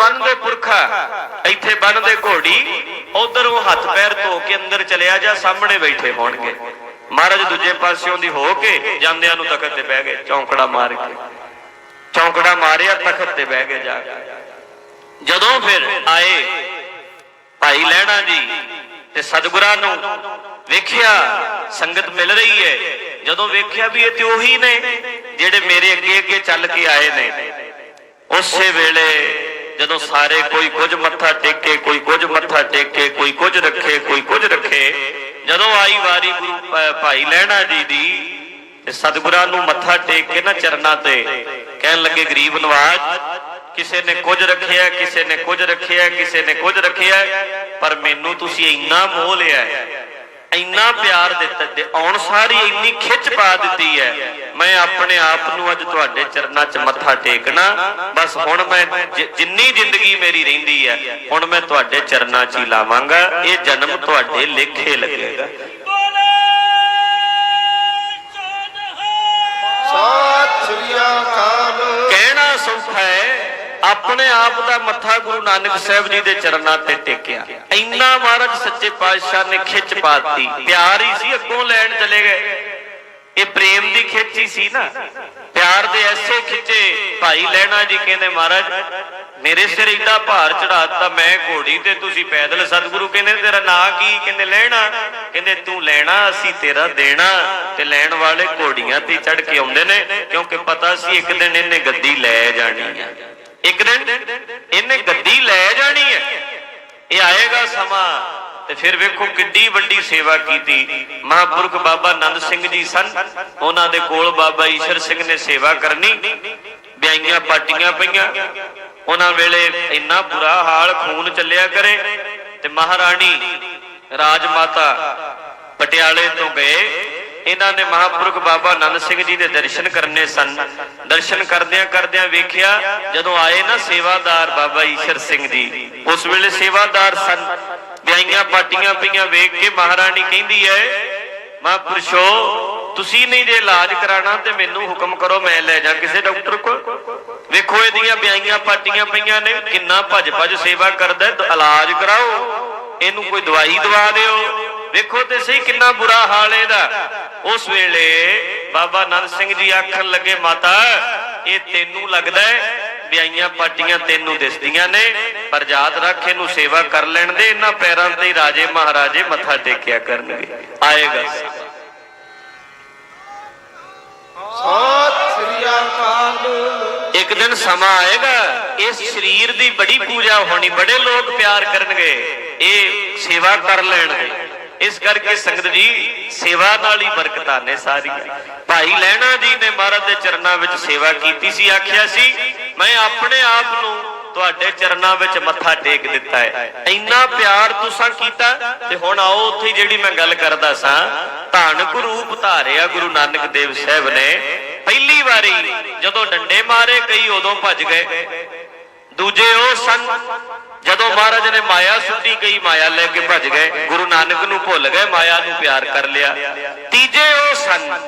ਬੰਨਦੇ ਪੁਰਖਾ ਇੱਥੇ ਬੰਨਦੇ ਘੋੜੀ, ਉਧਰੋਂ ਹੱਥ ਪੈਰ ਧੋ ਕੇ ਅੰਦਰ ਚਲਿਆ ਜਾ, ਸਾਹਮਣੇ ਬੈਠੇ ਹੋਣਗੇ। ਮਹਾਰਾਜ ਦੂਜੇ ਪਾਸਿਓਂ ਦੀ ਹੋ ਕੇ ਜਾਂਦਿਆਂ ਨੂੰ ਤਖਤ ਤੇ ਬਹਿ ਗਏ, ਚੌਂਕੜਾ ਮਾਰ ਕੇ। ਚੌਂਕੜਾ ਮਾਰਿਆ, ਤਖਤ ਤੇ ਬਹਿ ਗਏ ਜਾ ਕੇ। ਜਦੋਂ ਫਿਰ ਆਏ ਭਾਈ ਲੈਣਾ ਜੀ ਤੇ ਸਤਿਗੁਰਾਂ ਨੂੰ ਵੇਖਿਆ, ਸੰਗਤ ਮਿਲ ਰਹੀ ਹੈ। ਜਦੋਂ ਵੇਖਿਆ ਵੀ ਇਹ ਤੇ ਉਹੀ ਨੇ, ਜਿਹੜੇ ਮੇਰੇ ਅੱਗੇ ਅੱਗੇ ਚੱਲ ਕੇ ਆਏ ਨੇ, ਉਸੇ ਵੇਲੇ ਜਦੋਂ ਸਾਰੇ ਕੋਈ ਕੁਝ ਮੱਥਾ ਟੇਕੇ, ਕੋਈ ਕੁਝ ਮੱਥਾ ਟੇਕੇ, ਕੋਈ ਕੁਝ ਰੱਖੇ, ਕੋਈ ਕੁਝ ਰੱਖੇ, ਜਦੋਂ ਆਈ ਵਾਰੀ ਗੁਰੂ ਭਾਈ ਲੈਣਾ ਜੀ ਦੀ ਤੇ ਸਤਿਗੁਰਾਂ ਨੂੰ ਮੱਥਾ ਟੇਕ ਕੇ ਨਾ ਚਰਨਾਂ ਤੇ ਕਹਿਣ ਲੱਗੇ, ਗਰੀਬ ਨਵਾਜ, ਕਿਸੇ ਨੇ ਕੁਝ ਰੱਖਿਆ, ਕਿਸੇ ਨੇ ਕੁਝ ਰੱਖਿਆ, ਕਿਸੇ ਨੇ ਕੁਝ ਰੱਖਿਆ, ਪਰ ਮੈਨੂੰ ਤੁਸੀਂ ਇੰਨਾ ਮੋਹ ਲਿਆ ਇੰਨਾ ਪਿਆਰ ਦਿੱਤਾ ਤੇ ਆਉਣ ਸਾਰੀ ਇੰਨੀ ਖਿੱਚ ਪਾ ਦਿੱਤੀ ਹੈ। ਮੈਂ ਆਪਣੇ ਆਪ ਨੂੰ ਅੱਜ ਤੁਹਾਡੇ ਚਰਨਾਂ 'ਚ ਮੱਥਾ ਟੇਕਣਾ। ਬਸ ਹੁਣ ਮੈਂ ਜਿੰਨੀ ਜ਼ਿੰਦਗੀ ਮੇਰੀ ਰਹਿੰਦੀ ਹੈ ਹੁਣ ਮੈਂ ਤੁਹਾਡੇ ਚਰਨਾਂ 'ਚ ਹੀ ਲਾਵਾਂਗਾ। ਇਹ ਜਨਮ ਤੁਹਾਡੇ ਲੇਖੇ ਲੱਗੇਗਾ। ਸਤਿ ਸ੍ਰੀ ਅਕਾਲ। ਕਹਿਣਾ ਸੌਖਾ ਹੈ ਆਪਣੇ ਆਪ ਦਾ ਮੱਥਾ ਗੁਰੂ ਨਾਨਕ ਸਾਹਿਬ ਜੀ ਦੇ ਚਰਨਾਂ ਤੇ ਟੇਕਿਆ। ਇੰਨਾ ਮਹਾਰਾਜ ਸੱਚੇ ਪਾਤਸ਼ਾਹ ਨੇ ਖਿੱਚ ਪਾਤੀ। ਪਿਆਰ ਹੀ ਸੀ, ਅੱਗੋਂ ਲੈਣ ਚਲੇ ਗਏ। ਇਹ ਪ੍ਰੇਮ ਦੀ ਖਿੱਚ ਹੀ ਸੀ ਨਾ। ਪਿਆਰ ਦੇ ਐਸੇ ਖਿੱਚੇ ਭਾਈ ਲੈਣਾ ਜੀ ਕਹਿੰਦੇ, ਮਹਾਰਾਜ, ਮੇਰੇ ਸਿਰ ਇੰਨਾ ਭਾਰ ਚੜਾਤਾ ਮੈਂ ਘੋੜੀ ਤੇ ਤੁਸੀਂ ਪੈਦਲ ਸਤਿਗੁਰੂ ਕਹਿੰਦੇ, ਤੇਰਾ ਨਾਂ ਕੀ? ਕਹਿੰਦੇ ਲੈਣਾ ਕਹਿੰਦੇ, ਤੂੰ ਲੈਣਾ ਅਸੀਂ ਤੇਰਾ ਦੇਣਾ। ਤੇ ਲੈਣ ਵਾਲੇ ਘੋੜੀਆਂ ਤੇ ਚੜ ਕੇ ਆਉਂਦੇ ਨੇ, ਕਿਉਂਕਿ ਪਤਾ ਸੀ ਇੱਕ ਦਿਨ ਇਹਨੇ ਗੱਦੀ ਲੈ ਜਾਣੀ ਆ। ਇੱਕ ਦਿਨ ਇਹਨੇ ਗੱਦੀ ਲੈ ਜਾਣੀ ਹੈ। ਇਹ ਆਏਗਾ ਸਮਾਂ ਤੇ ਫਿਰ ਵੇਖੋ ਕਿੱਡੀ ਵੱਡੀ ਸੇਵਾ ਕੀਤੀ। ਮਹਾਂਪੁਰਖ ਬਾਬਾ ਨੰਦ ਸਿੰਘ ਜੀ ਸਨ। ਉਹਨਾਂ ਦੇ ਕੋਲ ਬਾਬਾ ਈਸ਼ਰ ਸਿੰਘ ਨੇ ਸੇਵਾ ਕਰਨੀ। ਵਿਆਈਆਂ ਪਾਟੀਆਂ ਪਈਆਂ। ਉਹਨਾਂ ਵੇਲੇ ਇੰਨਾ ਬੁਰਾ ਹਾਲ ਖੂਨ ਚੱਲਿਆ ਕਰੇ ਤੇ ਮਹਾਰਾਣੀ ਰਾਜ ਮਾਤਾ ਪਟਿਆਲੇ ਤੋਂ ਗਏ। ਇਹਨਾਂ ਨੇ ਮਹਾਪੁਰਖ ਬਾਬਾ ਨੰਦ ਸਿੰਘ ਜੀ ਦੇ ਦਰਸ਼ਨ ਕਰਨੇ ਸਨ। ਦਰਸ਼ਨ ਕਰਦਿਆਂ ਕਰਦਿਆਂ ਵੇਖਿਆ, ਜਦੋਂ ਆਏ ਨਾ ਸੇਵਾਦਾਰ ਬਾਬਾ ਈਸ਼ਰ ਸਿੰਘ ਜੀ, ਉਸ ਵੇਲੇ ਸੇਵਾਦਾਰ ਸਨ। ਵਿਆਈਆਂ ਪਾਟੀਆਂ ਪਈਆਂ ਵੇਖ ਕੇ ਮਹਾਰਾਣੀ ਕਹਿੰਦੀ ਹੈ, ਮਹਾਂਪੁਰਸ਼ੋ, ਤੁਸੀਂ ਨਹੀਂ ਜੇ ਇਲਾਜ ਕਰਾਣਾ ਤੇ ਮੈਨੂੰ ਹੁਕਮ ਕਰੋ, ਮੈਂ ਲੈ ਜਾ ਕਿਸੇ ਡਾਕਟਰ ਕੋਲ। ਵੇਖੋ, ਇਹਦੀਆਂ ਵਿਆਈਆਂ ਪਾਟੀਆਂ ਪਈਆਂ ਨੇ, ਕਿੰਨਾ ਭੱਜ ਭੱਜ ਸੇਵਾ ਕਰਦਾ ਇਲਾਜ ਕਰਾਓ। ਇਹਨੂੰ ਕੋਈ ਦਵਾਈ ਦਵਾ ਦਿਓ। ਵੇਖੋ ਤੇ ਸਹੀ ਕਿੰਨਾ ਬੁਰਾ ਹਾਲ ਇਹਦਾ। ਉਸ ਵੇਲੇ ਬਾਬਾ ਨੰਦ ਸਿੰਘ ਜੀ ਆਖਣ ਲੱਗੇ ਮਾਤਾ ਇਹ ਤੈਨੂੰ ਲੱਗਦਾ ਹੈ ਵਿਆਈਆਂ ਪਾਟੀਆਂ ਤੈਨੂੰ ਦਿਸਦੀਆਂ ਨੇ ਪਰ ਯਾਦ ਰੱਖ ਇਹਨੂੰ ਸੇਵਾ ਕਰ ਲੈਣ ਦੇ ਇਹਨਾਂ ਪੈਰਾਂ ਤੇ ਰਾਜੇ ਮਹਾਰਾਜੇ ਮੱਥਾ ਟੇਕਿਆ ਕਰਨਗੇ। ਆਏਗਾ। ਸਤਿ ਸ੍ਰੀ ਅਕਾਲ। ਇੱਕ ਦਿਨ ਸਮਾਂ ਆਏਗਾ ਇਸ ਸਰੀਰ ਦੀ ਬੜੀ ਪੂਜਾ ਹੋਣੀ ਬੜੇ ਲੋਕ ਪਿਆਰ ਕਰਨਗੇ ਇਹ ਸੇਵਾ ਕਰ ਲੈਣਗੇ। ਇਸ ਕਰਕੇ ਸੰਗਤ ਜੀ ਸੇਵਾ ਨਾਲ ਹੀ ਬਰਕਤਾਂ ਨੇ ਸਾਰੀਆਂ ਭਾਈ ਲੈਣਾ ਜੀ ਨੇ ਮਹਾਰਾਜ ਦੇ ਚਰਨਾਂ ਵਿੱਚ ਸੇਵਾ ਕੀਤੀ ਸੀ, ਆਖਿਆ ਸੀ, ਮੈਂ ਆਪਣੇ ਆਪ ਨੂੰ ਤੁਹਾਡੇ ਚਰਨਾਂ ਵਿੱਚ ਮੱਥਾ ਟੇਕ ਦਿੱਤਾ ਹੈ। ਇੰਨਾ ਪਿਆਰ ਤੁਸੀਂ ਕੀਤਾ ਤੇ ਹੁਣ ਆਓ ਉੱਥੇ ਜਿਹੜੀ ਮੈਂ ਗੱਲ ਕਰਦਾ ਸਾਂ। ਧੰਨ ਰੂਪ ਧਾਰਿਆ ਗੁਰੂ ਨਾਨਕ ਦੇਵ ਸਾਹਿਬ ਨੇ। ਪਹਿਲੀ ਵਾਰੀ ਜਦੋਂ ਡੰਡੇ ਮਾਰੇ, ਕਈ ਉਦੋਂ ਭੱਜ ਗਏ। ਦੂਜੇ ਉਹ ਸਨ ਜਦੋਂ ਮਹਾਰਾਜ ਨੇ ਮਾਇਆ ਸੁੱਟੀ ਗਈ, ਮਾਇਆ ਲੈ ਕੇ ਭੱਜ ਗਏ, ਗੁਰੂ ਨਾਨਕ ਨੂੰ ਭੁੱਲ ਗਏ, ਮਾਇਆ ਨੂੰ ਪਿਆਰ ਕਰ ਲਿਆ। ਤੀਜੇ ਉਹ ਸਨ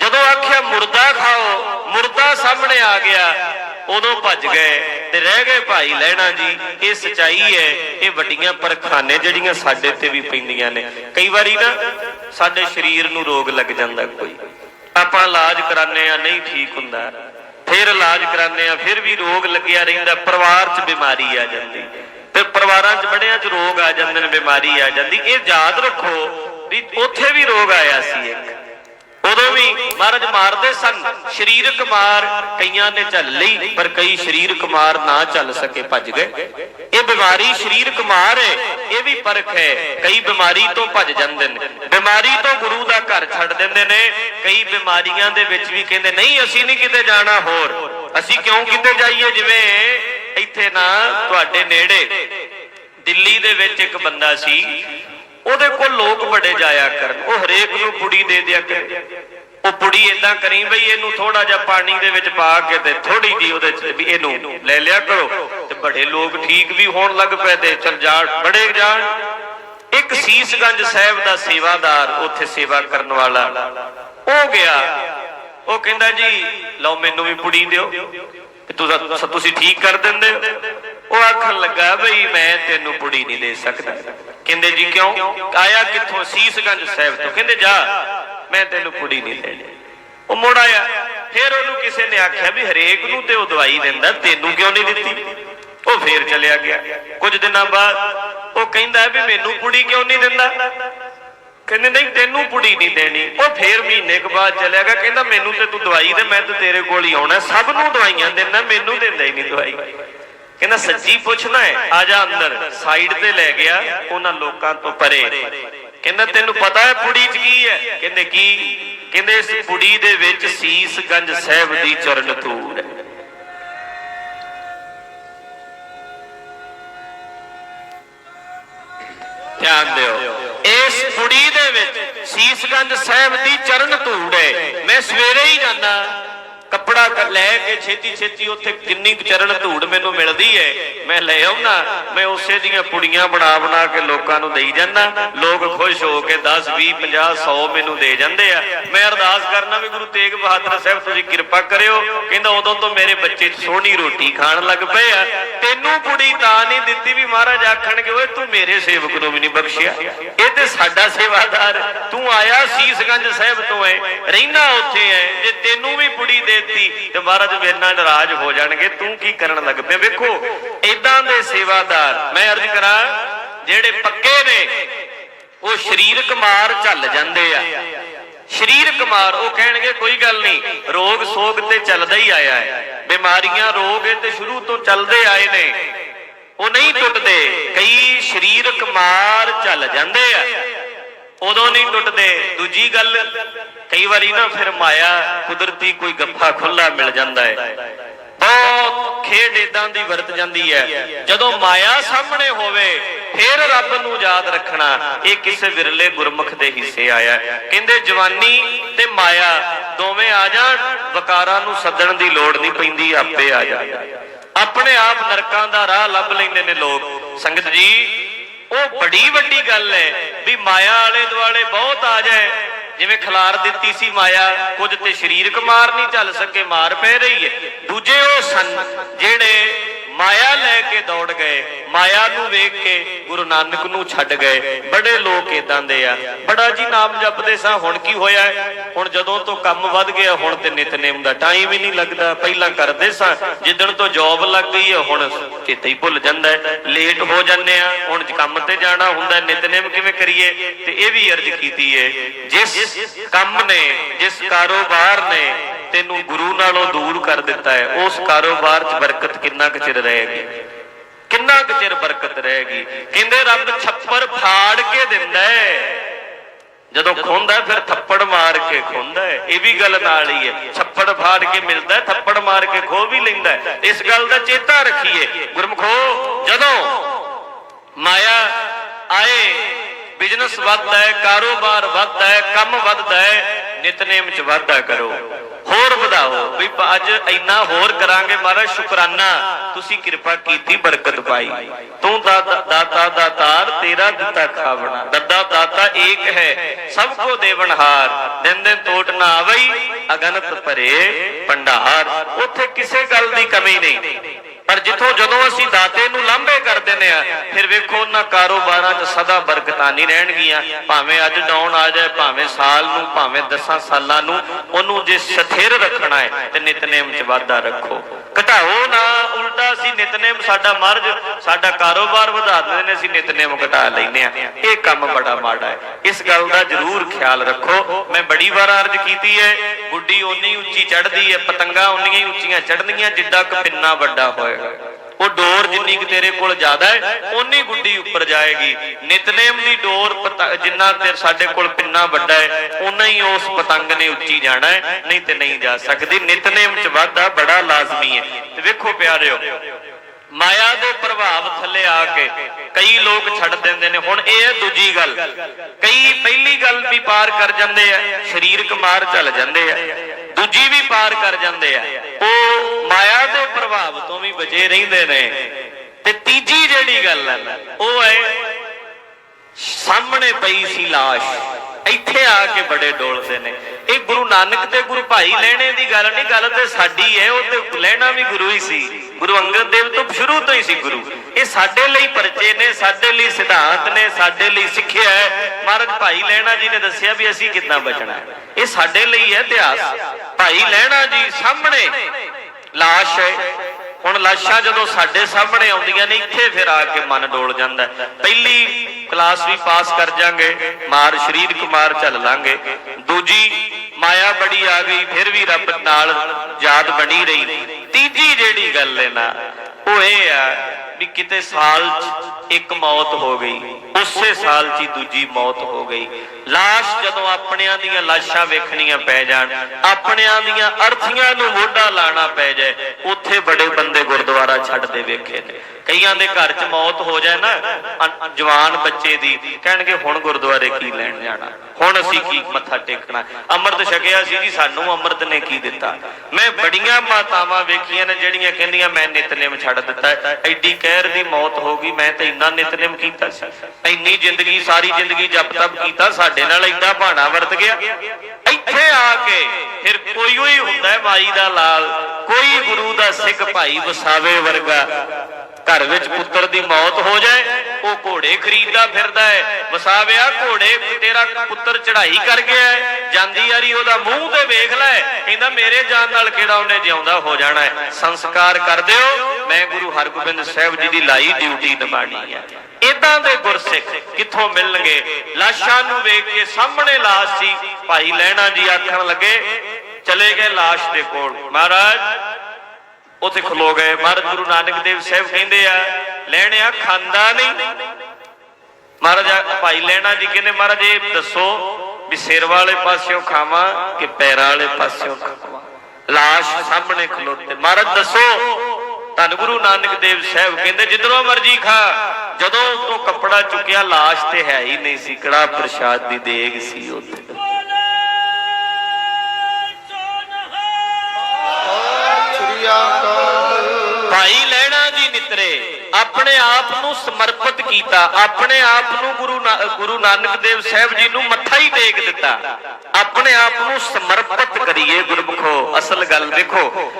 ਜਦੋਂ ਆਖਿਆ, ਮੁਰਦਾ ਖਾਓ। ਮੁਰਦਾ ਸਾਹਮਣੇ ਆ ਗਿਆ, ਉਦੋਂ ਭੱਜ ਗਏ ਤੇ ਰਹਿ ਗਏ, ਭਾਈ ਲੈਣਾ ਜੀ, ਇਹ ਸਚਾਈ ਹੈ, ਇਹ ਵੱਡੀਆਂ ਪਰਖਾਨੇ ਜਿਹੜੀਆਂ ਸਾਡੇ ਤੇ ਵੀ ਪੈਂਦੀਆਂ ਨੇ। ਕਈ ਵਾਰੀ ਨਾ ਸਾਡੇ ਸਰੀਰ ਨੂੰ ਰੋਗ ਲੱਗ ਜਾਂਦਾ ਕੋਈ। ਆਪਾਂ ਇਲਾਜ ਕਰਾਨੇ ਆ ਨਹੀਂ ਠੀਕ ਹੁੰਦਾ। ਫਿਰ ਇਲਾਜ ਕਰਾਉਂਦੇ ਆ ਫਿਰ ਵੀ ਰੋਗ ਲੱਗਿਆ ਰਹਿੰਦਾ, ਪਰਿਵਾਰ 'ਚ ਬਿਮਾਰੀ ਆ ਜਾਂਦੀ। ਫਿਰ ਪਰਿਵਾਰਾਂ 'ਚ ਬੜਿਆਂ 'ਚ ਰੋਗ ਆ ਜਾਂਦੇ ਨੇ, ਬਿਮਾਰੀ ਆ ਜਾਂਦੀ। ਇਹ ਯਾਦ ਰੱਖੋ ਵੀ ਉੱਥੇ ਵੀ ਰੋਗ ਆਇਆ ਸੀ ਇੱਕ। ਉਦੋਂ ਵੀ ਮਹਾਰਾਜ ਮਾਰਦੇ ਸਨ। ਸਰੀਰਕ ਮਾਰ ਕਈਆਂ ਨੇ ਝੱਲ ਲਈ, ਪਰ ਕਈ ਸਰੀਰਕ ਮਾਰ ਨਾ ਚੱਲ ਸਕੇ ਭੱਜ ਗਏ ਇਹ ਬਿਮਾਰੀ ਸਰੀਰਕ ਮਾਰ ਹੈ ਇਹ ਵੀ ਪਰਖ ਹੈ ਕਈ ਬਿਮਾਰੀ ਤੋਂ ਭੱਜ ਜਾਂਦੇ ਨੇ। ਬਿਮਾਰੀ ਤੋਂ ਗੁਰੂ ਦਾ ਘਰ ਛੱਡ ਦਿੰਦੇ ਨੇ। ਕਈ ਬਿਮਾਰੀਆਂ ਦੇ ਵਿੱਚ ਵੀ ਕਹਿੰਦੇ, ਨਹੀਂ, ਅਸੀਂ ਨਹੀਂ ਕਿਤੇ ਜਾਣਾ ਹੋਰ। ਅਸੀਂ ਕਿਉਂ ਕਿਤੇ ਜਾਈਏ? ਜਿਵੇਂ ਇੱਥੇ ਨਾ ਤੁਹਾਡੇ ਨੇੜੇ ਦਿੱਲੀ ਦੇ ਵਿੱਚ ਇੱਕ ਬੰਦਾ ਸੀ ਉਹਦੇ ਕੋਲ ਲੋਕ ਬੜੇ ਜਾਇਆ ਕਰਨ। ਉਹ ਹਰੇਕ ਨੂੰ ਪੁੜੀ ਦੇ ਦਿਆ ਕਰ। ਉਹ ਪੁੜੀ ਇਦਾਂ ਕਰੀ ਬਈ ਇਹਨੂੰ ਥੋੜਾ ਜਿਹਾ ਪਾਣੀ ਦੇ ਵਿੱਚ ਪਾ ਕੇ ਤੇ ਥੋੜੀ ਜੀ ਉਹਦੇ ਚ ਵੀ ਇਹਨੂੰ ਲੈ ਲਿਆ ਕਰੋ। ਤੇ ਬੜੇ ਲੋਕ ਠੀਕ ਵੀ ਹੋਣ ਲੱਗ ਪਏ ਤੇ ਚਲ ਜਾਣ ਬੜੇ ਜਾਣ ਇੱਕ ਸੀਸਗੰਜ ਸਾਹਿਬ ਦਾ ਸੇਵਾਦਾਰ ਉੱਥੇ ਸੇਵਾ ਕਰਨ ਵਾਲਾ, ਉਹ ਗਿਆ। ਉਹ ਕਹਿੰਦਾ ਜੀ, ਲਓ ਮੈਨੂੰ ਵੀ ਪੁੜੀ ਦਿਓ। ਤੁਸੀਂ ਤੁਸੀਂ ਠੀਕ ਕਰ ਦਿੰਦੇ ਹੋ। ਉਹ ਆਖਣ ਲੱਗਾ, ਬਈ ਮੈਂ ਤੈਨੂੰ ਪੁੜੀ ਨਹੀਂ ਦੇ ਸਕਦਾ। ਕਹਿੰਦੇ, ਜੀ ਕਿਉਂ? ਆਇਆ ਕਿੱਥੋਂ? ਸੀਸਗੰਜ ਸਾਹਿਬ ਤੋਂ। ਕਹਿੰਦੇ, ਜਾ, ਮੈਂ ਤੈਨੂੰ ਪੁੜੀ ਨਹੀਂ ਦੇਣੀ। ਉਹ ਮੁੜ ਆਇਆ। ਫਿਰ ਉਹਨੂੰ ਕਿਸੇ ਨੇ ਆਖਿਆ ਵੀ ਹਰੇਕ ਨੂੰ ਤੇ ਉਹ ਦਵਾਈ ਦਿੰਦਾ, ਤੈਨੂੰ ਕਿਉਂ ਨਹੀਂ ਦਿੱਤੀ? ਉਹ ਫੇਰ ਚਲਿਆ ਗਿਆ। ਕੁਝ ਦਿਨਾਂ ਬਾਅਦ ਉਹ ਕਹਿੰਦਾ ਵੀ ਮੈਨੂੰ ਪੁੜੀ ਕਿਉਂ ਨਹੀਂ ਦਿੰਦਾ? ਕਹਿੰਦੇ, ਨਹੀਂ, ਤੈਨੂੰ ਪੁੜੀ ਨਹੀਂ ਦੇਣੀ। ਉਹ ਫੇਰ ਮਹੀਨੇ ਕੁ ਬਾਅਦ ਚਲਿਆ ਗਿਆ। ਕਹਿੰਦਾ, ਮੈਨੂੰ ਤੇ ਤੂੰ ਦਵਾਈ ਦੇ, ਮੈਂ ਤੇ ਤੇਰੇ ਕੋਲ ਹੀ ਆਉਣਾ। ਸਭ ਨੂੰ ਦਵਾਈਆਂ ਦਿੰਦਾ, ਮੈਨੂੰ ਦਿੰਦਾ ਹੀ ਨਹੀਂ ਦਵਾਈ। ਕਹਿੰਦਾ ਸੱਚੀ ਪੁੱਛਣਾ ਹੈ, ਆ ਜਾ ਅੰਦਰ ਸਾਈਡ ਤੇ ਲੈ ਗਿਆ, ਉਹਨਾਂ ਲੋਕਾਂ ਤੋਂ ਪਰੇ। ਕਹਿੰਦਾ, ਤੈਨੂੰ ਪਤਾ ਹੈ ਪੁੜੀ 'ਚ ਕੀ ਹੈ? ਕਹਿੰਦੇ, ਕੀ? ਕਹਿੰਦੇ, ਇਸ ਪੁੜੀ ਦੇ ਵਿੱਚ ਸੀਸਗੰਜ ਸਾਹਿਬ ਦੀ ਚਰਨ ਧੂੜ ਹੈ। ਧਿਆਨ ਦਿਓ, ਇਸ ਪੁੜੀ ਦੇ ਵਿੱਚ ਸੀਸਗੰਜ ਸਾਹਿਬ ਦੀ ਚਰਨ ਧੂੜ ਹੈ। ਮੈਂ ਸਵੇਰੇ ਹੀ ਜਾਂਦਾ ਕੱਪੜਾ ਲੈ ਕੇ ਛੇਤੀ ਛੇਤੀ ਉੱਥੇ ਕਿੰਨੀ ਚਰਨ ਧੂੜ ਮੈਨੂੰ ਮਿਲਦੀ ਹੈ ਮੈਂ ਲੈ ਆਉਣਾ ਮੈਂ ਉਸੇ ਦੀਆਂ ਪੁੜੀਆਂ ਬਣਾ ਬਣਾ ਕੇ ਲੋਕਾਂ ਨੂੰ ਦੇਈ ਜਾਂਦਾ। ਲੋਕ ਖੁਸ਼ ਹੋ ਕੇ 10 20 50 100 ਮੈਨੂੰ ਦੇ ਜਾਂਦੇ ਆ। ਮੈਂ ਅਰਦਾਸ ਕਰਨਾ ਵੀ ਗੁਰੂ ਤੇਗ ਬਹਾਦਰ ਸਾਹਿਬ, ਤੁਸੀਂ ਕਿਰਪਾ ਕਰਿਓ। ਕਹਿੰਦਾ ਉਦੋਂ ਤੋਂ ਮੇਰੇ ਬੱਚੇ ਸੋਹਣੀ ਰੋਟੀ ਖਾਣ ਲੱਗ ਪਏ ਆ। ਤੈਨੂੰ ਪੁੜੀ ਤਾਂ ਨਹੀਂ ਦਿੱਤੀ ਵੀ ਮਹਾਰਾਜ ਆਖਣਗੇ, ਓਏ ਤੂੰ ਮੇਰੇ ਸੇਵਕ ਨੂੰ ਵੀ ਨਹੀਂ ਬਖਸ਼ਿਆ। ਇਹ ਤੇ ਸਾਡਾ ਸੇਵਾਦਾਰ, ਤੂੰ ਆਇਆ ਸੀਸਗੰਜ ਸਾਹਿਬ ਤੋਂ ਐ, ਰਹਿਣਾ ਉੱਥੇ ਐ। ਜੇ ਤੈਨੂੰ ਵੀ ਪੁੜੀ ਦੇਤੀ ਤੇ ਮਹਾਰਾਜ ਮੇਰੇ ਨਾਰਾਜ਼ ਹੋ ਜਾਣਗੇ। ਤੂੰ ਕੀ ਕਰਨ ਲੱਗ ਪਿਆ? ਵੇਖੋ ਇਦਾਂ ਦੇ ਸੇਵਾਦਾਰ, ਮੈਂ ਅਰਜ਼ ਕਰਾਂ, ਜਿਹੜੇ ਪੱਕੇ ਨੇ, ਉਹ ਸਰੀਰਕ ਮਾਰ ਝੱਲ ਜਾਂਦੇ ਆ। ਸਰੀਰਕ ਮਾਰ, ਉਹ ਕਹਿਣਗੇ, ਕੋਈ ਗੱਲ ਨਹੀਂ, ਰੋਗ ਸੋਗ ਤੇ ਚੱਲਦਾ ਹੀ ਆਇਆ ਹੈ। ਬਿਮਾਰੀਆਂ ਰੋਗ ਇਹ ਤੇ ਸ਼ੁਰੂ ਤੋਂ ਚੱਲਦੇ ਆਏ ਨੇ। ਉਹ ਨਹੀਂ ਟੁੱਟਦੇ, ਕਈ ਸਰੀਰਕ ਮਾਰ ਚੱਲ ਜਾਂਦੇ ਆ। ਉਦੋਂ ਨਹੀਂ ਟੁੱਟਦੇ। ਦੂਜੀ ਗੱਲ, ਕਈ ਵਾਰੀ ਨਾ ਫਿਰ ਮਾਇਆ ਕੁਦਰਤੀ ਕੋਈ ਗੱਫਾ ਖੁੱਲਾ ਮਿਲ ਜਾਂਦਾ ਹੈ ਬਹੁਤ ਖੇਡ ਇਦਾਂ ਦੀ ਵਰਤ ਜਾਂਦੀ ਹੈ ਜਦੋਂ ਮਾਇਆ ਸਾਹਮਣੇ ਹੋਵੇ, ਫਿਰ ਰੱਬ ਨੂੰ ਯਾਦ ਰੱਖਣਾ, ਇਹ ਕਿਸੇ ਵਿਰਲੇ ਗੁਰਮੁਖ ਦੇ ਹਿੱਸੇ ਆਇਆ। ਕਹਿੰਦੇ, ਜਵਾਨੀ ਤੇ ਮਾਇਆ ਦੋਵੇਂ ਆ ਜਾਣ, ਵਕਾਰਾਂ ਨੂੰ ਸੱਦਣ ਦੀ ਲੋੜ ਨਹੀਂ ਪੈਂਦੀ, ਆਪੇ ਆ ਜਾਂਦਾ ਆਪਣੇ ਆਪ ਨਰਕਾਂ ਦਾ ਰਾਹ ਲੱਭ ਲੈਂਦੇ ਨੇ ਲੋਕ। ਸੰਗਤ ਜੀ ਉਹ ਬੜੀ ਵੱਡੀ ਗੱਲ ਹੈ ਵੀ ਮਾਇਆ ਵਾਲੇ ਦੁਆਲੇ ਬਹੁਤ ਆ ਜਾਏ। ਜਿਵੇਂ ਖਿਲਾਰ ਦਿੱਤੀ ਸੀ ਮਾਇਆ, ਕੁਝ ਤੇ ਸਰੀਰਕ ਮਾਰ ਨਹੀਂ ਚੱਲ ਸਕੇ, ਮਾਰ ਪੈ ਰਹੀ ਹੈ। ਦੂਜੇ ਉਹ ਸਨ ਜਿਹੜੇ ਮਾਇਆ ਲੈ ਕੇ ਦੌੜ ਗਏ। ਮਾਇਆ ਨੂੰ ਵੇਖ ਕੇ ਗੁਰੂ ਨਾਨਕ ਨੂੰ ਛੱਡ ਗਏ। ਬੜੇ ਲੋਕ ਇਦਾਂ ਦੇ ਆ। ਬੜਾ ਜੀ ਨਾਮ ਜਪਦੇ ਸਾਂ, ਹੁਣ ਕੀ ਹੋਇਆ? ਹੁਣ ਜਦੋਂ ਤੋਂ ਕੰਮ ਵੱਧ ਗਿਆ, ਹੁਣ ਤੇ ਨਿਤਨੇਮ ਦਾ ਟਾਈਮ ਹੀ ਨਹੀਂ ਲੱਗਦਾ। ਪਹਿਲਾਂ ਕਰਦੇ ਸਾਂ, ਜਿੱਦਣ ਤੋਂ ਜੌਬ ਲੱਗ ਗਈ ਹੈ ਹੁਣ ਚੇਤੇ ਹੀ ਭੁੱਲ ਜਾਂਦਾ ਲੇਟ ਹੋ ਜਾਂਦੇ ਆ, ਹੁਣ ਕੰਮ ਤੇ ਜਾਣਾ ਹੁੰਦਾ ਨਿਤਨੇਮ ਕਿਵੇਂ ਕਰੀਏ? ਤੇ ਇਹ ਵੀ ਅਰਜ਼ ਕੀਤੀ ਹੈ ਜਿਸ ਕੰਮ ਨੇ, ਜਿਸ ਕਾਰੋਬਾਰ ਨੇ ਤੈਨੂੰ ਗੁਰੂ ਨਾਲੋਂ ਦੂਰ ਕਰ ਦਿੱਤਾ ਹੈ। ਉਸ ਕਾਰੋਬਾਰ 'ਚ ਬਰਕਤ ਕਿੰਨਾ ਕੁ ਚਿਰ ਰਹੇਗੀ? ਕਿੰਨਾ ਕੁ ਚਿਰ ਬਰਕਤ ਰਹੇਗੀ? ਕਹਿੰਦੇ ਰੱਬ ਛੱਪਰ ਫਾੜ ਕੇ ਦਿੰਦਾ ਹੈ। ਜਦੋਂ ਖੁੰਦਾ ਫਿਰ ਥੱਪੜ ਮਾਰ ਕੇ ਖੁੰਦਾ ਇਹ ਵੀ ਗੱਲ ਨਾਲ ਹੀ ਹੈ। ਛੱਪੜ ਫਾੜ ਕੇ ਮਿਲਦਾ ਥੱਪੜ ਮਾਰ ਕੇ ਖੋ ਵੀ ਲੈਂਦਾ ਇਸ ਗੱਲ ਦਾ ਚੇਤਾ ਰੱਖੀਏ। ਗੁਰਮਖੋ, ਜਦੋਂ ਮਾਇਆ ਆਏ ਬਿਜ਼ਨਸ ਵੱਧਦਾ ਹੈ, ਕਾਰੋਬਾਰ ਵੱਧਦਾ ਹੈ, ਕੰਮ ਵੱਧਦਾ ਹੈ, ਨਿਤਨੇਮ ਚ ਵਾਧਾ ਕਰੋ। ਹੋਰ ਵਧਾਓ। ਵੀ ਅੱਜ ਇੰਨਾ ਹੋਰ ਕਰਾਂਗੇ ਮਹਾਰਾਜ, ਸ਼ੁਕਰਾਨਾ। ਤੁਸੀਂ ਕਿਰਪਾ ਕੀਤੀ, ਬਰਕਤ ਪਾਈ। ਤੂੰ ਦਾਤਾ ਦਾਤਾ ਦਾਤਾਰ ਤੇਰਾ ਦਿੱਤਾ ਖਾਵਣਾ। ਦੱਦਾ ਦਾਤਾ ਏਕ ਹੈ, ਸਭ ਕੋ ਦੇਵਨਹਾਰ ਦਿਨ ਦਿਨ ਟੋਟ ਨਾ ਆਵਈ, ਅਗਨਤ ਭਰੇ, ਭੰਡਾਰ। ਉੱਥੇ ਕਿਸੇ ਗੱਲ ਦੀ ਕਮੀ ਨਹੀਂ। ਪਰ ਜਿੱਥੋਂ ਜਦੋਂ ਅਸੀਂ ਦਾਤੇ ਨੂੰ ਲਾਂਭੇ ਕਰ ਦਿੰਦੇ ਆ ਫਿਰ ਵੇਖੋ ਉਹਨਾਂ ਕਾਰੋਬਾਰਾਂ 'ਚ ਸਦਾ ਬਰਕਤਾਂ ਨਹੀਂ ਰਹਿਣਗੀਆਂ। ਭਾਵੇਂ ਅੱਜ ਡਾਉਣ ਆ ਜਾਏ, ਭਾਵੇਂ ਸਾਲ ਨੂੰ, ਭਾਵੇਂ 10 ਸਾਲਾਂ ਨੂੰ, ਉਹਨੂੰ ਜੇ ਸਥਿਰ ਰੱਖਣਾ ਹੈ ਤੇ ਨਿਤਨੇਮ 'ਚ ਵਾਧਾ ਰੱਖੋ। ਘਟਾਓ ਨਾ। ਉਲਟਾ ਅਸੀਂ ਨਿਤਨੇਮ ਸਾਡਾ ਮਰਜ, ਸਾਡਾ ਕਾਰੋਬਾਰ ਵਧਾ ਦਿੰਦੇ ਨੇ, ਅਸੀਂ ਨਿਤਨੇਮ ਘਟਾ ਲੈਂਦੇ ਆ ਇਹ ਕੰਮ ਬੜਾ ਮਾੜਾ ਹੈ। ਇਸ ਗੱਲ ਦਾ ਜ਼ਰੂਰ ਖਿਆਲ ਰੱਖੋ। ਮੈਂ ਬੜੀ ਵਾਰ ਅਰਜ਼ ਕੀਤੀ ਹੈ, ਗੁੱਡੀ ਓਨੀ ਉੱਚੀ ਚੜਦੀ ਹੈ, ਪਤੰਗਾਂ ਓਨੀਆਂ ਉੱਚੀਆਂ ਚੜ੍ਹਨੀਆਂ, ਜਿੱਡਾ ਕਪਿੰਨਾ ਵੱਡਾ ਹੋਏਗਾ ਉਹ ਡੋਰ ਜਿੰਨੀ ਕਿ ਤੇਰੇ ਕੋਲ ਜ਼ਿਆਦਾ ਹੈ, ਓਨੀ ਗੁੱਡੀ ਉੱਪਰ ਜਾਏਗੀ। ਨਿਤਨੇਮ ਦੀ ਡੋਰ ਜਿੰਨਾ ਤੇ ਸਾਡੇ ਕੋਲ ਪਿੰਨਾ ਵੱਡਾ ਹੈ, ਓਨਾ ਹੀ ਉਸ ਪਤੰਗ ਨੇ ਉੱਚੀ ਜਾਣਾ ਹੈ, ਨਹੀਂ ਤੇ ਨਹੀਂ ਜਾ ਸਕਦੀ। ਨਿਤਨੇਮ ਚ ਵਾਧਾ ਬੜਾ ਲਾਜ਼ਮੀ ਹੈ। ਤੇ ਵੇਖੋ ਪਿਆਰਿਓ, ਮਾਇਆ ਦੇ ਪ੍ਰਭਾਵ ਥੱਲੇ ਆ ਕੇ ਕਈ ਲੋਕ ਛੱਡ ਦਿੰਦੇ ਨੇ। ਹੁਣ ਇਹ ਹੈ ਦੂਜੀ ਗੱਲ। ਕਈ ਪਹਿਲੀ ਗੱਲ ਵੀ ਪਾਰ ਕਰ ਜਾਂਦੇ ਆ, ਸਰੀਰਕ ਮਾਰ ਚੱਲ ਜਾਂਦੇ ਆ। ਦੂਜੀ ਵੀ ਪਾਰ ਕਰ ਜਾਂਦੇ ਆ। ਉਹ ਮਾਇਆ ਦੇ ਪ੍ਰਭਾਵ ਤੋਂ ਵੀ ਬਚੇ ਰਹਿੰਦੇ ਨੇ। ਤੇ ਤੀਜੀ ਜਿਹੜੀ ਗੱਲ ਹੈ, ਉਹ ਹੈ ਸਾਹਮਣੇ ਪਈ ਸੀ লাশ ਇੱਥੇ ਆ ਕੇ ਬੜੇ ਡੋਲਦੇ ਨੇ। ਇਹ ਗੁਰੂ ਨਾਨਕ ਤੇ ਗੁਰੂ ਭਾਈ ਲੈਣੇ ਦੀ ਗੱਲ ਨਹੀਂ, ਗੱਲ ਤੇ ਸਾਡੀ ਹੈ, ਉਹ ਤੇ ਲੈਣਾ ਵੀ ਗੁਰੂ ਹੀ ਸੀ। ਗੁਰੂ ਅੰਗਦ ਦੇਵ ਤੋਂ ਸ਼ੁਰੂ ਤੋਂ ਹੀ ਸੀ ਗੁਰੂ। ਇਹ ਸਾਡੇ ਲਈ ਪਰਚੇ ਨੇ, ਸਾਡੇ ਲਈ ਸਿਧਾਂਤ ਨੇ, ਸਾਡੇ ਲਈ ਸਿੱਖਿਆ ਹੈ। ਮਹਾਰਾਜ ਭਾਈ ਲੈਣਾ ਜੀ ਨੇ ਦੱਸਿਆ ਵੀ ਅਸੀਂ ਕਿੱਦਾਂ ਬਚਣਾ ਹੈ। ਇਹ ਸਾਡੇ ਲਈ ਹੈ ਇਤਿਹਾਸ। ਭਾਈ ਲੈਣਾ ਜੀ ਸਾਹਮਣੇ ਲਾਸ਼ ਹੈ। ਹੁਣ ਲਾਸ਼ਾਂ ਜਦੋਂ ਸਾਡੇ ਸਾਹਮਣੇ ਆਉਂਦੀਆਂ ਨੇ, ਇੱਥੇ ਫਿਰ ਆ ਕੇ ਮਨ ਡੋਲ ਜਾਂਦਾ ਪਹਿਲੀ ਕਲਾਸ ਵੀ ਪਾਸ ਕਰ ਜਾਾਂਗੇ। ਮਾਰ ਸ਼ਰੀਰ ਕੁਮਾਰ ਚੱਲ ਲਾਂਗੇ। ਦੂਜੀ ਮਾਇਆ ਫਿਰ ਵੀ ਰੱਬ ਨਾਲ ਯਾਦ ਬਣੀ ਰਹੀ। ਤੀਜੀ ਜਿਹੜੀ ਗੱਲ ਹੈ ਨਾ, ਉਹ ਇਹ ਆ ਵੀ ਕਿਤੇ ਸਾਲ 'ਚ ਇੱਕ ਮੌਤ ਹੋ ਗਈ, ਉਸੇ ਸਾਲ 'ਚ ਹੀ ਦੂਜੀ ਮੌਤ ਹੋ ਗਈ। ਲਾਸ਼ ਜਦੋਂ ਆਪਣਿਆਂ ਦੀਆਂ ਲਾਸ਼ਾਂ ਵੇਖਣੀਆਂ ਪੈ ਜਾਣ, ਆਪਣਿਆਂ ਦੀਆਂ ਅਰਥੀਆਂ ਨੂੰ ਮੋਢਾ ਲਾਣਾ ਪੈ ਜਾਏ, ਉੱਥੇ ਬੜੇ ਬੰਦੇ ਗੁਰਦੁਆਰਾ ਛੱਡਦੇ ਵੇਖੇ ਨੇ। ਕਈਆਂ ਦੇ ਘਰ 'ਚ ਮੌਤ ਹੋ ਜਾਏ ਨਾ ਜਵਾਨ ਬੱਚੇ ਦੀ, ਕਹਿਣਗੇ ਹੁਣ ਗੁਰਦੁਆਰੇ ਕੀ ਲੈਣ ਜਾਣਾ, ਹੁਣ ਅਸੀਂ ਕੀ ਮੱਥਾ ਟੇਕਣਾ। ਅੰਮ੍ਰਿਤ ਛਕਿਆ ਸੀ ਜੀ, ਸਾਨੂੰ ਅੰਮ੍ਰਿਤ ਨੇ ਕੀ ਦਿੱਤਾ? ਮੈਂ ਬੜੀਆਂ ਮਾਤਾਵਾਂ ਵੇਖੀਆਂ ਨੇ, ਜਿਹੜੀਆਂ ਕਹਿੰਦੀਆਂ ਮੈਂ ਨਿਤਨੇਮ ਛੱਡ ਦਿੱਤਾ। ਐਡੀ ਕਹਿਰ ਦੀ ਮੌਤ ਹੋ ਗਈ, ਮੈਂ ਤਾਂ ਇੰਨਾ ਨਿਤਨੇਮ ਕੀਤਾ। ਸੀ ਇੰਨੀ ਜ਼ਿੰਦਗੀ, ਸਾਰੀ ਜ਼ਿੰਦਗੀ ਜਪ ਤਪ ਕੀਤਾ, ਸਾਡੇ ਨਾਲ ਇੰਨਾ ਬਾਣਾ ਵਰਤ ਗਿਆ। ਇੱਥੇ ਆ ਕੇ ਫਿਰ ਕੋਈ ਹੀ ਹੁੰਦਾ ਹੈ ਮਾਈ ਦਾ ਲਾਲ, ਕੋਈ ਗੁਰੂ ਦਾ ਸਿੱਖ ਭਾਈ ਵਸਾਵੇ ਵਰਗਾ। ਘਰ ਵਿੱਚ ਪੁੱਤਰ ਦੀ ਮੌਤ ਹੋ ਜਾਏ, ਉਹ ਘੋੜੇ ਖਰੀਦਦਾ ਫਿਰਦਾ ਹੈ ਵਸਾਵਿਆ ਘੋੜੇ, ਤੇਰਾ ਪੁੱਤਰ ਚੜ੍ਹਾਈ ਕਰ ਗਿਆ ਹੈ। ਜਾਂਦੀ ਯਾਰੀ ਉਹਦਾ ਮੂੰਹ ਤੇ ਵੇਖ ਲੈ, ਕਹਿੰਦਾ ਮੇਰੇ ਜਾਨ ਨਾਲ ਕਿਹੜਾ ਉਹਨੇ ਜਿਉਂਦਾ ਹੋ ਜਾਣਾ ਹੈ। ਸੰਸਕਾਰ ਕਰ ਦਿਓ, ਮੈਂ ਗੁਰੂ ਹਰਗੋਬਿੰਦ ਸਾਹਿਬ ਜੀ ਦੀ ਲਾਈ ਡਿਊਟੀ ਨਿਭਾਣੀ ਹੈ। ਇਦਾਂ ਦੇ ਗੁਰਸਿੱਖ ਕਿੱਥੋਂ ਮਿਲਣਗੇ? ਲਾਸ਼ਾਂ ਨੂੰ ਵੇਖ ਕੇ ਸਾਹਮਣੇ ਲਾਸ਼ ਸੀ, ਭਾਈ ਲੈਣਾ ਜੀ ਆਖਣ ਲੱਗੇ, ਚਲੇ ਗਏ ਲਾਸ਼ ਦੇ ਕੋਲ। ਮਹਾਰਾਜ, ਉੱਥੇ ਖਲੋ ਗਏ। ਮਹਾਰਾਜ ਗੁਰੂ ਨਾਨਕ ਦੇਵ ਸਾਹਿਬ ਕਹਿੰਦੇ ਆ ਲੈਣਿਆ ਖਾਂਦਾ ਨਹੀਂ। ਮਹਾਰਾਜ, ਭਾਈ ਲੈਣਾ ਜੀ ਕਹਿੰਦੇ, ਮਹਾਰਾਜ ਇਹ ਦੱਸੋ ਵੀ ਸਿਰ ਵਾਲੇ ਪਾਸਿਓਂ ਖਾਵਾਂ ਕਿ ਪੈਰਾਂ ਵਾਲੇ ਪਾਸਿਓਂ ਖਾਵਾਂ। ਲਾਸ਼ ਸਾਹਮਣੇ ਖਲੋਤੇ। ਮਹਾਰਾਜ ਦੱਸੋ ਧੰਨ ਗੁਰੂ ਨਾਨਕ ਦੇਵ ਸਾਹਿਬ ਕਹਿੰਦੇ ਜਿੱਧਰੋਂ ਮਰਜ਼ੀ ਖਾ ਜਦੋਂ ਤੋਂ ਕੱਪੜਾ ਚੁੱਕਿਆ ਲਾਸ਼ ਤੇ ਹੈ ਹੀ ਨਹੀਂ ਸੀ। ਕੜਾ ਪ੍ਰਸ਼ਾਦ ਦੀ ਦੇਗ ਸੀ ਉੱਥੇ? ਸ੍ਰੀ ਅਕਾਲ। ਭਾਈ ਲੈਣਾ ਜੀ ਆਪਣੇ ਆਪ ਨੂੰ ਸਮਰਪਿਤ ਕੀਤਾ, ਆਪਣੇ ਆਪ ਨੂੰ ਗੁਰੂ ਗੁਰੂ ਨਾਨਕ ਦੇਵ ਸਾਹਿਬ ਜੀ ਨੂੰ ਮੱਥਾ ਹੀ ਟੇਕ ਦਿੱਤਾ। ਆਪਣੇ ਆਪ ਨੂੰ ਸਮਰਪਿਤ ਕਰੀਏ ਗੁਰਮੁਖੋ, ਅਸਲ ਗੱਲ ਦੇਖੋ,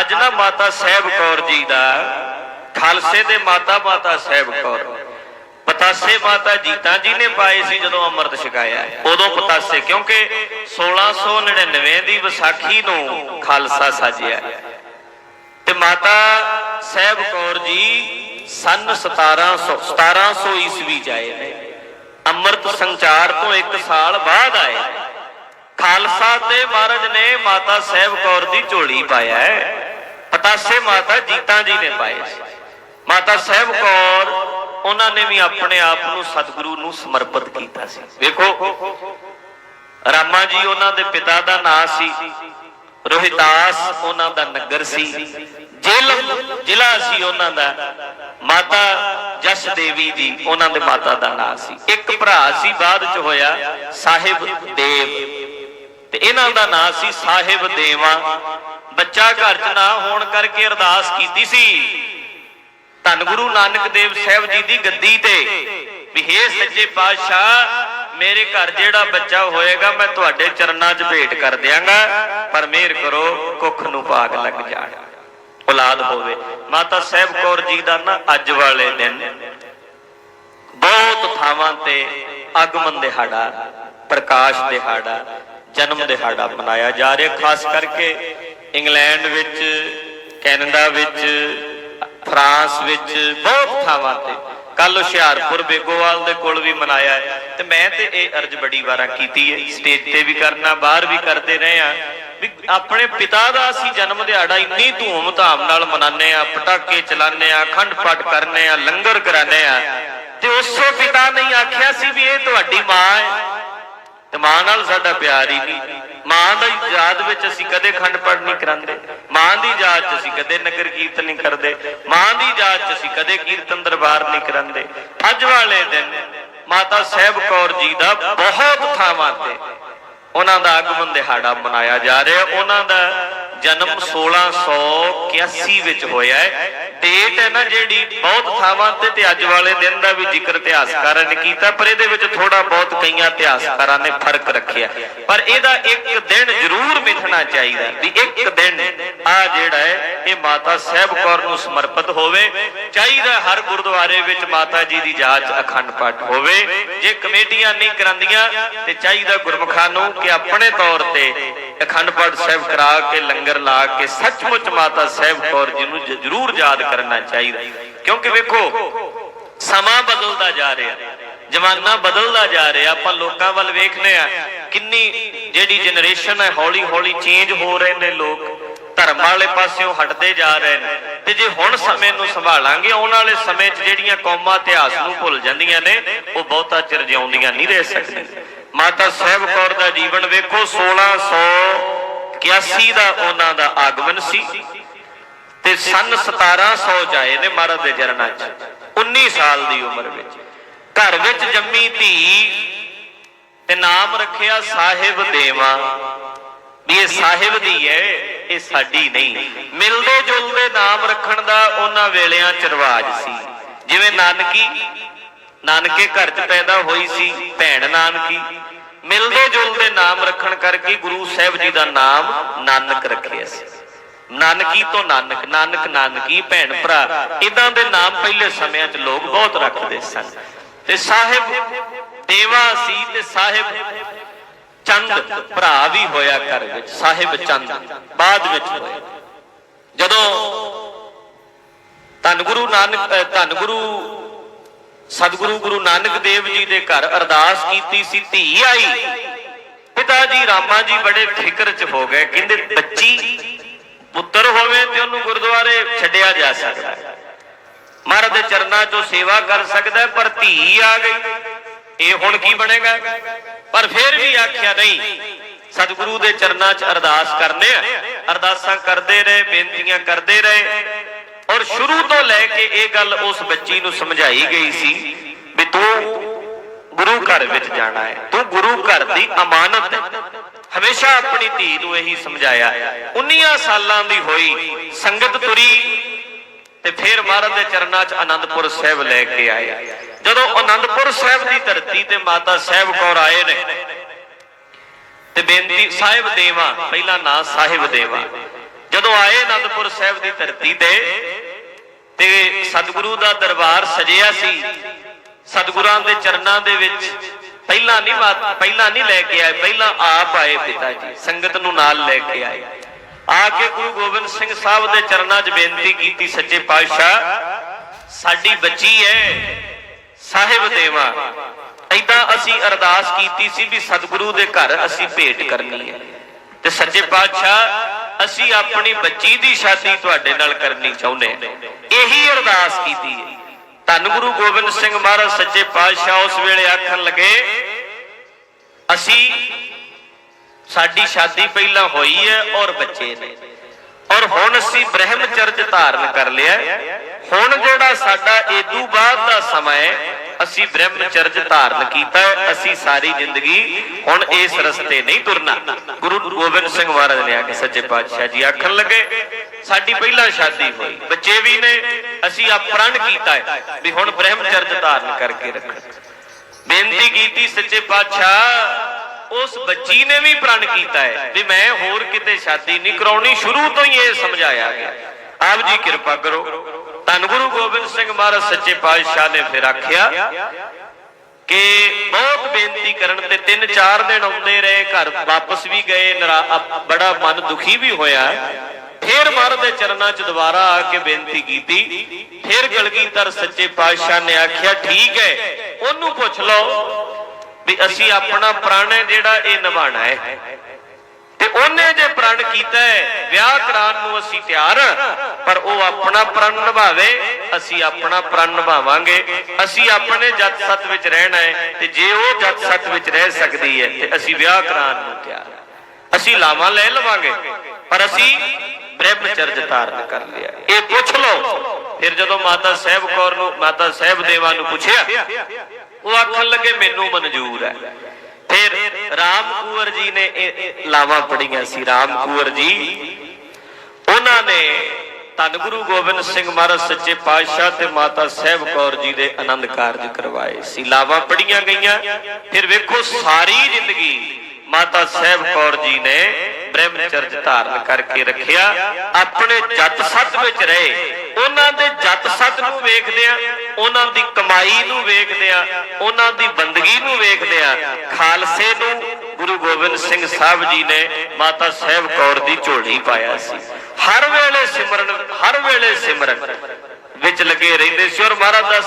ਅੱਜ ਨਾ ਮਾਤਾ ਸਾਹਿਬ ਕੌਰ ਜੀ ਦਾ, ਖਾਲਸੇ ਦੇ ਮਾਤਾ ਮਾਤਾ ਸਾਹਿਬ ਕੌਰ, ਪਤਾਸੇ ਮਾਤਾ ਜੀਤਾ ਜੀ ਨੇ ਪਾਏ ਸੀ ਜਦੋਂ ਅੰਮ੍ਰਿਤ ਛਕਾਇਆ। ਉਦੋਂ ਪਤਾਸੇ, ਕਿਉਂਕਿ 1699 ਦੀ ਵਿਸਾਖੀ ਨੂੰ ਖਾਲਸਾ ਸਾਜਿਆ। ਤੇ ਮਾਤਾ ਸਾਹਿਬ ਕੌਰ ਜੀ ਸਨ 1700 1700 ਈਸਵੀ ਜਾਏ ਨੇ। ਅੰਮ੍ਰਿਤ ਸੰਚਾਰ ਤੋਂ 1 ਸਾਲ ਬਾਅਦ ਆਏ। ਖਾਲਸਾ ਤੇ ਮਹਾਰਾਜ ਨੇ ਮਾਤਾ ਸਾਹਿਬ ਕੌਰ ਦੀ ਝੋਲੀ ਪਾਇਆ ਹੈ। ਪਤਾਸੇ ਮਾਤਾ ਜੀਤਾ ਜੀ ਨੇ ਪਾਏ ਸੀ। ਮਾਤਾ ਸਾਹਿਬ ਕੌਰ, ਉਹਨਾਂ ਨੇ ਵੀ ਆਪਣੇ ਆਪ ਨੂੰ ਸਤਿਗੁਰੂ ਨੂੰ ਸਮਰਪਿਤ ਕੀਤਾ ਸੀ। ਵੇਖੋ, ਰਾਮਾ ਜੀ ਉਹਨਾਂ ਦੇ ਪਿਤਾ ਦਾ ਨਾਂ ਸੀ। ਰੋਹਿਦਾਸ ਉਹਨਾਂ ਦਾ ਨਗਰ ਸੀ। ਜੇਲਮ ਜ਼ਿਲ੍ਹਾ ਸੀ ਉਹਨਾਂ ਦਾ। ਮਾਤਾ ਜਸ ਦੇਵੀ ਜੀ ਉਹਨਾਂ ਦੇ ਮਾਤਾ ਦਾ ਨਾਂ ਸੀ। ਇੱਕ ਭਰਾ ਸੀ, ਬਾਅਦ ਚ ਹੋਇਆ ਸਾਹਿਬ ਦੇਵ। ਤੇ ਇਹਨਾਂ ਦਾ ਨਾਂ ਸੀ ਸਾਹਿਬ ਦੇਵਾ। ਬੱਚਾ ਘਰ ਚ ਨਾ ਹੋਣ ਕਰਕੇ ਅਰਦਾਸ ਕੀਤੀ ਸੀ। ਧੰਨ ਗੁਰੂ ਨਾਨਕ ਦੇਵ ਸਾਹਿਬ ਜੀ ਦੀ ਗੱਦੀ ਤੇ ਵੀ ਹੇ ਸੱਚੇ ਪਾਤਸ਼ਾਹ ਮੇਰੇ ਘਰ ਜਿਹੜਾ ਬੱਚਾ ਹੋਏਗਾ, ਮੈਂ ਤੁਹਾਡੇ ਚਰਨਾਂ 'ਚ ਭੇਟ ਕਰ ਦਿਆਂਗਾ। ਪਰ ਮਿਹਰ ਕਰੋ, ਕੁੱਖ ਨੂੰ ਭਾਗ ਲੱਗ ਜਾਣ। ਔਲਾਦ ਹੋਵੇ। ਮਾਤਾ ਸਾਹਿਬ ਕੌਰ ਜੀ ਦਾ ਨਾ ਅੱਜ ਵਾਲੇ ਦਿਨ ਬਹੁਤ ਥਾਵਾਂ ਤੇ ਆਗਮਨ ਦਿਹਾੜਾ, ਪ੍ਰਕਾਸ਼ ਦਿਹਾੜਾ, ਜਨਮ ਦਿਹਾੜਾ ਮਨਾਇਆ ਜਾ ਰਿਹਾ। ਖਾਸ ਕਰਕੇ ਇੰਗਲੈਂਡ ਵਿੱਚ, ਕੈਨੇਡਾ ਵਿੱਚ, ਫਰਾਂਸ ਵਿੱਚ, ਬਹੁਤ ਥਾਵਾਂ ਤੇ। ਕੱਲ ਹੁਸ਼ਿਆਰਪੁਰ ਬੇਗੋਵਾਲ ਦੇ ਕੋਲ ਵੀ ਮਨਾਇਆ ਤੇ ਮੈਂ ਤੇ ਇਹ ਅਰਜ ਬੜੀ ਵਾਰਾਂ ਕੀਤੀ ਹੈ। ਸਟੇਜ ਤੇ ਵੀ ਕਰਨਾ, ਬਾਹਰ ਵੀ ਕਰਦੇ ਰਹੇ ਆ ਵੀ ਆਪਣੇ ਪਿਤਾ ਦਾ ਅਸੀਂ ਜਨਮ ਦਿਹਾੜਾ ਇੰਨੀ ਧੂਮ-ਧਾਮ ਨਾਲ ਮਨਾਉਂਦੇ ਆ ਪਟਾਕੇ ਚਲਾਉਂਦੇ ਆ ਅਖੰਡ ਪਾਠ ਕਰਨੇ ਆ ਲੰਗਰ ਕਰਾਉਂਦੇ ਆ ਤੇ ਉਸੇ ਪਿਤਾ ਨੇ ਆਖਿਆ ਸੀ ਵੀ ਇਹ ਤੁਹਾਡੀ ਮਾਂ ਹੈ। ਤੇ ਮਾਂ ਨਾਲ ਸਾਡਾ ਪਿਆਰ ਹੀ ਨਹੀਂ। ਮਾਂ ਦੀ ਯਾਦ ਵਿੱਚ ਅਸੀਂ ਕਦੇ ਖੰਡ ਪਾਠ ਨਹੀਂ ਕਰਾਂਦੇ। ਮਾਂ ਦੀ ਯਾਦ 'ਚ ਅਸੀਂ ਕਦੇ ਨਗਰ ਕੀਰਤਨ ਨਹੀਂ ਕਰਦੇ। ਮਾਂ ਦੀ ਯਾਦ 'ਚ ਅਸੀਂ ਕਦੇ ਕੀਰਤਨ ਦਰਬਾਰ ਨਹੀਂ ਕਰਾਂਦੇ। ਅੱਜ ਵਾਲੇ ਦਿਨ ਮਾਤਾ ਸਾਹਿਬ ਕੌਰ ਜੀ ਦਾ ਬਹੁਤ ਥਾਵਾਂ ਤੇ ਉਹਨਾਂ ਦਾ ਆਗਮਨ ਦਿਹਾੜਾ ਮਨਾਇਆ ਜਾ ਰਿਹਾ। ਉਹਨਾਂ ਦਾ ਜਨਮ 1681 ਵਿੱਚ ਹੋਇਆ ਹੈ। ਡੇਟ ਹੈ ਨਾ ਜਿਹੜੀ, ਬਹੁਤ ਥਾਵਾਂ ਤੇ ਤੇ ਅੱਜ ਵਾਲੇ ਦਿਨ ਦਾ ਵੀ ਜ਼ਿਕਰ ਇਤਿਹਾਸਕਾਰਾਂ ਨੇ ਕੀਤਾ, ਪਰ ਇਹਦੇ ਵਿੱਚ ਥੋੜਾ ਬਹੁਤ ਕਈਆਂ ਇਤਿਹਾਸਕਾਰਾਂ ਨੇ ਫ਼ਰਕ ਰੱਖਿਆ। ਪਰ ਇਹਦਾ ਇੱਕ ਦਿਨ ਜ਼ਰੂਰ ਮਿਥਣਾ ਚਾਹੀਦਾ ਵੀ ਇੱਕ ਦਿਨ ਆ ਜਿਹੜਾ ਹੈ, ਇਹ ਮਾਤਾ ਸਾਹਿਬ ਕੌਰ ਨੂੰ ਸਮਰਪਿਤ ਹੋਵੇ, ਚਾਹੀਦਾ ਹਰ ਗੁਰਦੁਆਰੇ ਵਿੱਚ ਮਾਤਾ ਜੀ ਦੀ ਜਾਚ ਅਖੰਡ ਪਾਠ ਹੋਵੇ। ਜੇ ਕਮੇਟੀਆਂ ਨਹੀਂ ਕਰਾਂਦੀਆਂ, ਤੇ ਚਾਹੀਦਾ ਗੁਰਮੁਖਾਂ ਨੂੰ ਕਿ ਆਪਣੇ ਤੌਰ ਤੇ ਅਖੰਡ ਪਾਠ ਸਾਹਿਬ ਕਰਾ ਕੇ ਲੰਗਰ ਲਾ ਕੇ ਸੱਚਮੁੱਚ ਮਾਤਾ ਸਾਹਿਬ ਕੌਰ ਜੀ ਨੂੰ ਜ਼ਰੂਰ ਯਾਦ ਕਰਨਾ ਚਾਹੀਦਾ। ਕਿਉਂਕਿ ਵੇਖੋ, ਸਮਾਂ ਬਦਲਦਾ ਜਾ ਰਿਹਾ। ਜਮਾਨਾ ਬਦਲਦਾ ਜਾ ਰਿਹਾ। ਆਪਾਂ ਲੋਕਾਂ ਵੱਲ ਵੇਖਨੇ ਆ ਕਿੰਨੀ ਜਿਹੜੀ ਜਨਰੇਸ਼ਨ ਹੈ ਹੌਲੀ ਹੌਲੀ ਚੇਂਜ ਹੋ ਰਹੇ ਨੇ ਲੋਕ। ਧਰਮ ਵਾਲੇ ਪਾਸਿਓਂ ਹਟਦੇ ਜਾ ਰਹੇ ਨੇ। ਤੇ ਜੇ ਹੁਣ ਸਮੇਂ ਨੂੰ ਸੰਭਾਲਾਂਗੇ, ਆਉਣ ਵਾਲੇ ਸਮੇਂ 'ਚ ਜਿਹੜੀਆਂ ਕੌਮਾਂ ਇਤਿਹਾਸ ਨੂੰ ਭੁੱਲ ਜਾਂਦੀਆਂ ਨੇ, ਉਹ ਬਹੁਤਾ ਚਿਰ ਜਿਉਂਦੀਆਂ ਨਹੀਂ ਰਹਿ ਸਕਦੀਆਂ। ਮਾਤਾ ਸਾਹਿਬ ਕੌਰ ਦਾ ਜੀਵਨ ਵੇਖੋ 1681 ਦਾ ਉਹਨਾਂ ਦਾ ਆਗਮਨ ਸੀ ਤੇ ਸਨ 1700 ਚ ਆਏ ਨੇ ਮਹਾਰਾਜ ਦੇ ਚਰਨਾਂ 'ਚ 19 ਸਾਲ ਦੀ ਉਮਰ ਵਿੱਚ। ਘਰ ਵਿੱਚ ਜੰਮੀ ਧੀ ਤੇ ਨਾਮ ਰੱਖਿਆ ਸਾਹਿਬ ਦੇਵਾ। ਵੀ ਇਹ ਸਾਹਿਬ ਦੀ ਹੈ, ਇਹ ਸਾਡੀ ਨਹੀਂ। ਮਿਲਦੇ ਜੁਲਦੇ ਨਾਮ ਰੱਖਣ ਦਾ ਉਹਨਾਂ ਵੇਲਿਆਂ ਚ ਰਿਵਾਜ ਸੀ। ਜਿਵੇਂ ਨਾਨਕੀ ਨਾਨਕੇ ਘਰ ਚ ਪੈਦਾ ਹੋਈ ਸੀ ਭੈਣ ਨਾਨਕੀ। ਮਿਲਦੇ ਜੁਲਦੇ ਨਾਮ ਰੱਖਣ ਕਰਕੇ ਗੁਰੂ ਸਾਹਿਬ ਜੀ ਦਾ ਨਾਮ ਨਾਨਕ ਰੱਖਿਆ ਸੀ। ਨਾਨਕੀ ਤੋਂ ਨਾਨਕ ਨਾਨਕ, ਨਾਨਕੀ, ਭੈਣ, ਭਰਾ, ਇਦਾਂ ਦੇ ਨਾਮ ਪਹਿਲੇ ਸਮਿਆਂ 'ਚ ਲੋਕ ਬਹੁਤ ਰੱਖਦੇ ਸਨ। ਤੇ ਸਾਹਿਬ ਦੇਵਾ ਸੀ ਤੇ ਸਾਹਿਬ ਚੰਦ ਭਰਾ ਵੀ ਹੋਇਆ ਘਰ ਵਿੱਚ, ਸਾਹਿਬ ਚੰਦ ਬਾਅਦ ਵਿੱਚ ਹੋਇਆ। ਜਦੋਂ ਧੰਨ ਗੁਰੂ ਨਾਨਕ ਧੰਨ ਗੁਰੂ ਸਤਿਗੁਰੂ ਗੁਰੂ ਨਾਨਕ ਦੇਵ ਜੀ ਦੇ ਘਰ ਅਰਦਾਸ ਕੀਤੀ ਸੀ, ਧੀ ਆਈ। ਪਿਤਾ ਜੀ, ਰਾਮਾ ਜੀ ਬੜੇ ਫਿਕਰ 'ਚ ਹੋ ਗਏ, ਕਹਿੰਦੇ ਬੱਚੀ ਪੁੱਤਰ ਹੋਵੇ ਤੇ ਉਹਨੂੰ ਗੁਰਦੁਆਰੇ ਛੱਡਿਆ ਜਾ ਸਕਦਾ ਹੈ। ਮਹਾਰਾਜ ਦੇ ਚਰਨਾਂ 'ਚੋਂ ਸੇਵਾ ਕਰ ਸਕਦਾ ਪਰ ਧੀ ਆ ਗਈ। ਇਹ ਹੁਣ ਕੀ ਬਣੇਗਾ? ਪਰ ਫਿਰ ਵੀ ਆਖਿਆ ਨਹੀਂ। ਸਤਿਗੁਰੂ ਦੇ ਚਰਨਾਂ 'ਚ ਅਰਦਾਸ ਕਰਨੇ ਆ। ਅਰਦਾਸਾਂ ਕਰਦੇ ਰਹੇ, ਬੇਨਤੀਆਂ ਕਰਦੇ ਰਹੇ। ਔਰ ਸ਼ੁਰੂ ਤੋਂ ਲੈ ਕੇ ਇਹ ਗੱਲ ਉਸ ਬੱਚੀ ਨੂੰ ਸਮਝਾਈ ਗਈ ਸੀ ਵੀ ਤੂੰ ਗੁਰੂ ਘਰ ਵਿੱਚ ਜਾਣਾ ਹੈ। ਤੂੰ ਗੁਰੂ ਘਰ ਦੀ ਅਮਾਨਤ ਹੈ। ਹਮੇਸ਼ਾ ਆਪਣੀ ਧੀ ਨੂੰ ਇਹੀ ਸਮਝਾਇਆ। 19 ਸਾਲਾਂ ਦੀ ਹੋਈ, ਸੰਗਤ ਤੁਰੀ ਤੇ ਫਿਰ ਮਹਾਰਾਜ ਦੇ ਚਰਨਾਂ 'ਚ ਆਨੰਦਪੁਰ ਸਾਹਿਬ ਲੈ ਕੇ ਆਏ। ਜਦੋਂ ਆਨੰਦਪੁਰ ਸਾਹਿਬ ਦੀ ਧਰਤੀ ਤੇ ਮਾਤਾ ਸਾਹਿਬ ਕੌਰ ਆਏ ਨੇ ਤੇ ਬੇਨਤੀ ਸਾਹਿਬ ਦੇਵਾ, ਪਹਿਲਾ ਨਾਂ ਸਾਹਿਬ ਦੇਵਾ। ਜਦੋਂ ਆਏ ਆਨੰਦਪੁਰ ਸਾਹਿਬ ਦੀ ਧਰਤੀ ਤੇ ਤੇ ਸਤਿਗੁਰੂ ਦਾ ਦਰਬਾਰ ਸਜਿਆ ਸੀ। ਸਤਿਗੁਰਾਂ ਦੇ ਚਰਨਾਂ ਦੇ ਵਿੱਚ ਪਹਿਲਾਂ ਨਹੀਂ ਪਹਿਲਾਂ ਨਹੀਂ ਲੈ ਕੇ ਆਏ, ਪਹਿਲਾਂ ਆਪ ਆਏ ਪਿਤਾ ਜੀ, ਸੰਗਤ ਨੂੰ ਨਾਲ ਲੈ ਕੇ ਆਏ। ਆ ਕੇ ਗੁਰੂ ਗੋਬਿੰਦ ਸਿੰਘ ਸਾਹਿਬ ਦੇ ਚਰਨਾਂ 'ਚ ਬੇਨਤੀ ਕੀਤੀ, ਸੱਚੇ ਪਾਤਸ਼ਾਹ, ਸਾਡੀ ਬੱਚੀ ਹੈ ਸਾਹਿਬ ਦੇਵਾ। ਐਦਾਂ ਅਸੀਂ ਅਰਦਾਸ ਕੀਤੀ ਸੀ ਵੀ ਸਤਿਗੁਰੂ ਦੇ ਘਰ ਅਸੀਂ ਭੇਟ ਕਰਨੀ ਹੈ ਤੇ ਸੱਚੇ ਪਾਤਸ਼ਾਹ ਅਸੀਂ ਆਪਣੀ ਬੱਚੀ ਦੀ ਸ਼ਾਦੀ ਤੁਹਾਡੇ ਨਾਲ ਕਰਨੀ ਚਾਹੁੰਦੇ ਇਹੀ ਅਰਦਾਸ ਕੀਤੀ ਹੈ। ਧੰਨ ਗੁਰੂ ਗੋਬਿੰਦ ਸਿੰਘ ਮਹਾਰਾਜ ਸੱਚੇ ਪਾਤਸ਼ਾਹ ਉਸ ਵੇਲੇ ਆਖਣ ਲੱਗੇ, ਅਸੀਂ ਸਾਡੀ ਸ਼ਾਦੀ ਪਹਿਲਾਂ ਹੋਈ ਹੈ ਔਰ ਬੱਚੇ ਨੇ। ਔਰ ਹੁਣ ਅਸੀਂ ਬ੍ਰਹਮਚਰਜ ਧਾਰਨ ਕਰ ਲਿਆ ਹੁਣ ਜਿਹੜਾ ਸਾਡਾ ਏਦੂ ਬਾਅਦ ਦਾ ਸਮਾਂ ਹੈ ਅਸੀਂ ਬ੍ਰਹਮਚਰਜ ਧਾਰਨ ਕੀਤਾ, ਅਸੀਂ ਸਾਰੀ ਜ਼ਿੰਦਗੀ ਹੁਣ ਇਸ ਰਸਤੇ ਨਹੀਂ ਤੁਰਨਾ। ਗੁਰੂ ਗੋਬਿੰਦ ਸਿੰਘ ਮਹਾਰਾਜ ਨੇ ਆ ਕੇ ਸੱਚੇ ਪਾਤਸ਼ਾਹ ਜੀ ਆਖਣ ਲੱਗੇ, ਸਾਡੀ ਪਹਿਲਾਂ ਸ਼ਾਦੀ ਹੋਈ, ਬੱਚੇ ਵੀ ਨੇ, ਅਸੀਂ ਆ ਪ੍ਰਣ ਕੀਤਾ ਹੈ ਵੀ ਹੁਣ ਬ੍ਰਹਮਚਰਜ ਧਾਰਨ ਕਰਕੇ ਰੱਖਣਾ। ਬੇਨਤੀ ਕੀਤੀ ਸੱਚੇ ਪਾਤਸ਼ਾਹ, ਉਸ ਬੱਚੀ ਨੇ ਵੀ ਪ੍ਰਣ ਕੀਤਾ ਹੈ ਵੀ ਮੈਂ ਹੋਰ ਕਿਤੇ ਸ਼ਾਦੀ ਨਹੀਂ ਕਰਾਉਣੀ, ਸ਼ੁਰੂ ਤੋਂ ਹੀ ਇਹ ਸਮਝਾਇਆ ਗਿਆ। ਆਪ ਜੀ ਕਿਰਪਾ ਕਰੋ। ਧੰਨ ਗੁਰੂ ਗੋਬਿੰਦ ਸਿੰਘ ਮਹਾਰਾਜ, ਸੱਚੇ ਪਾਤਸ਼ਾਹ ਨੇ ਫਿਰ ਆਖਿਆ ਕਿ ਬਹੁਤ ਬੇਨਤੀ ਕਰਨ ਤੇ ਤਿੰਨ ਚਾਰ ਦਿਨ ਆਉਂਦੇ ਰਹੇ, ਘਰ ਵਾਪਸ ਵੀ ਗਏ ਬੜਾ ਮਨ ਦੁਖੀ ਵੀ ਹੋਇਆ। ਫੇਰ ਮਹਾਰਾਜ ਦੇ ਚਰਨਾਂ 'ਚ ਦੁਬਾਰਾ ਆ ਕੇ ਬੇਨਤੀ ਕੀਤੀ। ਫਿਰ ਕਲਗੀਧਰ ਸੱਚੇ ਪਾਤਸ਼ਾਹ ਨੇ ਆਖਿਆ, ਠੀਕ ਹੈ, ਉਹਨੂੰ ਪੁੱਛ ਲਓ ਵੀ ਅਸੀਂ ਆਪਣਾ ਪ੍ਰਣ ਜਿਹੜਾ ਇਹ ਨਿਭਾਣਾ ਹੈ। ਤੇ ਉਹਨੇ ਜੇ ਪ੍ਰਣ ਕੀਤਾ ਹੈ, ਵਿਆਹ ਕਰਾਉਣ ਨੂੰ ਅਸੀਂ ਤਿਆਰ ਪਰ ਉਹ ਆਪਣਾ ਪ੍ਰਣ ਨਿਭਾਵੇ, ਅਸੀਂ ਆਪਣਾ ਪ੍ਰਣ ਨਿਭਾਵਾਂਗੇ। ਅਸੀਂ ਆਪਣੇ ਜੱਤ ਸੱਤ ਵਿੱਚ ਰਹਿਣਾ ਹੈ ਤੇ ਜੇ ਉਹ ਜੱਤ ਸੱਤ ਵਿੱਚ ਰਹਿ ਸਕਦੀ ਹੈ, ਤੇ ਅਸੀਂ ਵਿਆਹ ਕਰਾਉਣ ਨੂੰ ਤਿਆਰ ਅਸੀਂ ਲਾਵਾਂ ਲੈ ਲਵਾਂਗੇ, ਪਰ ਅਸੀਂ ਬ੍ਰਹਮਚਰਜ ਧਾਰਨ ਕਰ ਲਿਆ। ਇਹ ਪੁੱਛ ਲਓ। ਫਿਰ ਜਦੋਂ ਮਾਤਾ ਸਾਹਿਬ ਕੌਰ ਨੂੰ, ਮਾਤਾ ਸਾਹਿਬ ਦੇਵਾ ਨੂੰ ਪੁੱਛਿਆ, ਉਹ ਆਖਣ ਲੱਗੇ, ਮੈਨੂੰ ਮਨਜ਼ੂਰ ਹੈ। ਫਿਰ ਰਾਮ ਕੁੰਵਰ ਜੀ ਨੇ ਇਹ ਇਹ ਲਾਵਾਂ ਪੜੀਆਂ ਸੀ, ਰਾਮ ਕੁੰਵਰ ਜੀ। ਉਹਨਾਂ ਨੇ ਧੰਨ ਗੁਰੂ ਗੋਬਿੰਦ ਸਿੰਘ ਮਹਾਰਾਜ, ਸੱਚੇ ਪਾਤਸ਼ਾਹ ਤੇ ਮਾਤਾ ਸਾਹਿਬ ਕੌਰ ਜੀ ਦੇ ਆਨੰਦ ਕਾਰਜ ਕਰਵਾਏ ਸੀ। ਲਾਵਾਂ ਪੜੀਆਂ ਗਈਆਂ। ਫਿਰ ਵੇਖੋ ਸਾਰੀ ਜ਼ਿੰਦਗੀ ਮਾਤਾ ਸਾਹਿਬ ਕੌਰ ਜੀ ਨੇ ਬ੍ਰਹਮਚਰਜ ਧਾਰਨ ਕਰਕੇ ਰੱਖਿਆ। ਆਪਣੇ ਜੱਤ ਸੱਤ ਵਿੱਚ ਰਹੇ। ਉਹਨਾਂ ਦੇ ਜੱਤ ਸੱਤ ਨੂੰ ਵੇਖਦਿਆਂ ਉਹਨਾਂ ਦੀ ਕਮਾਈ ਨੂੰ ਵੇਖਦਿਆਂ ਉਹਨਾਂ ਦੀ ਬੰਦਗੀ ਨੂੰ ਵੇਖਦਿਆਂ ਖਾਲਸੇ ਨੂੰ ਗੁਰੂ ਗੋਬਿੰਦ ਸਿੰਘ ਸਾਹਿਬ ਜੀ ਨੇ ਮਾਤਾ ਸਾਹਿਬ ਕੌਰ ਦੀ ਝੋਲੀ ਪਾਇਆ ਸੀ। ਹਰ ਵੇਲੇ ਸਿਮਰਨ, ਹਰ ਵੇਲੇ ਸਿਮਰਨ ਵਿੱਚ ਲੱਗੇ ਰਹਿੰਦੇ ਸੀ। ਔਰ ਮਹਾਰਾਜ ਦਾ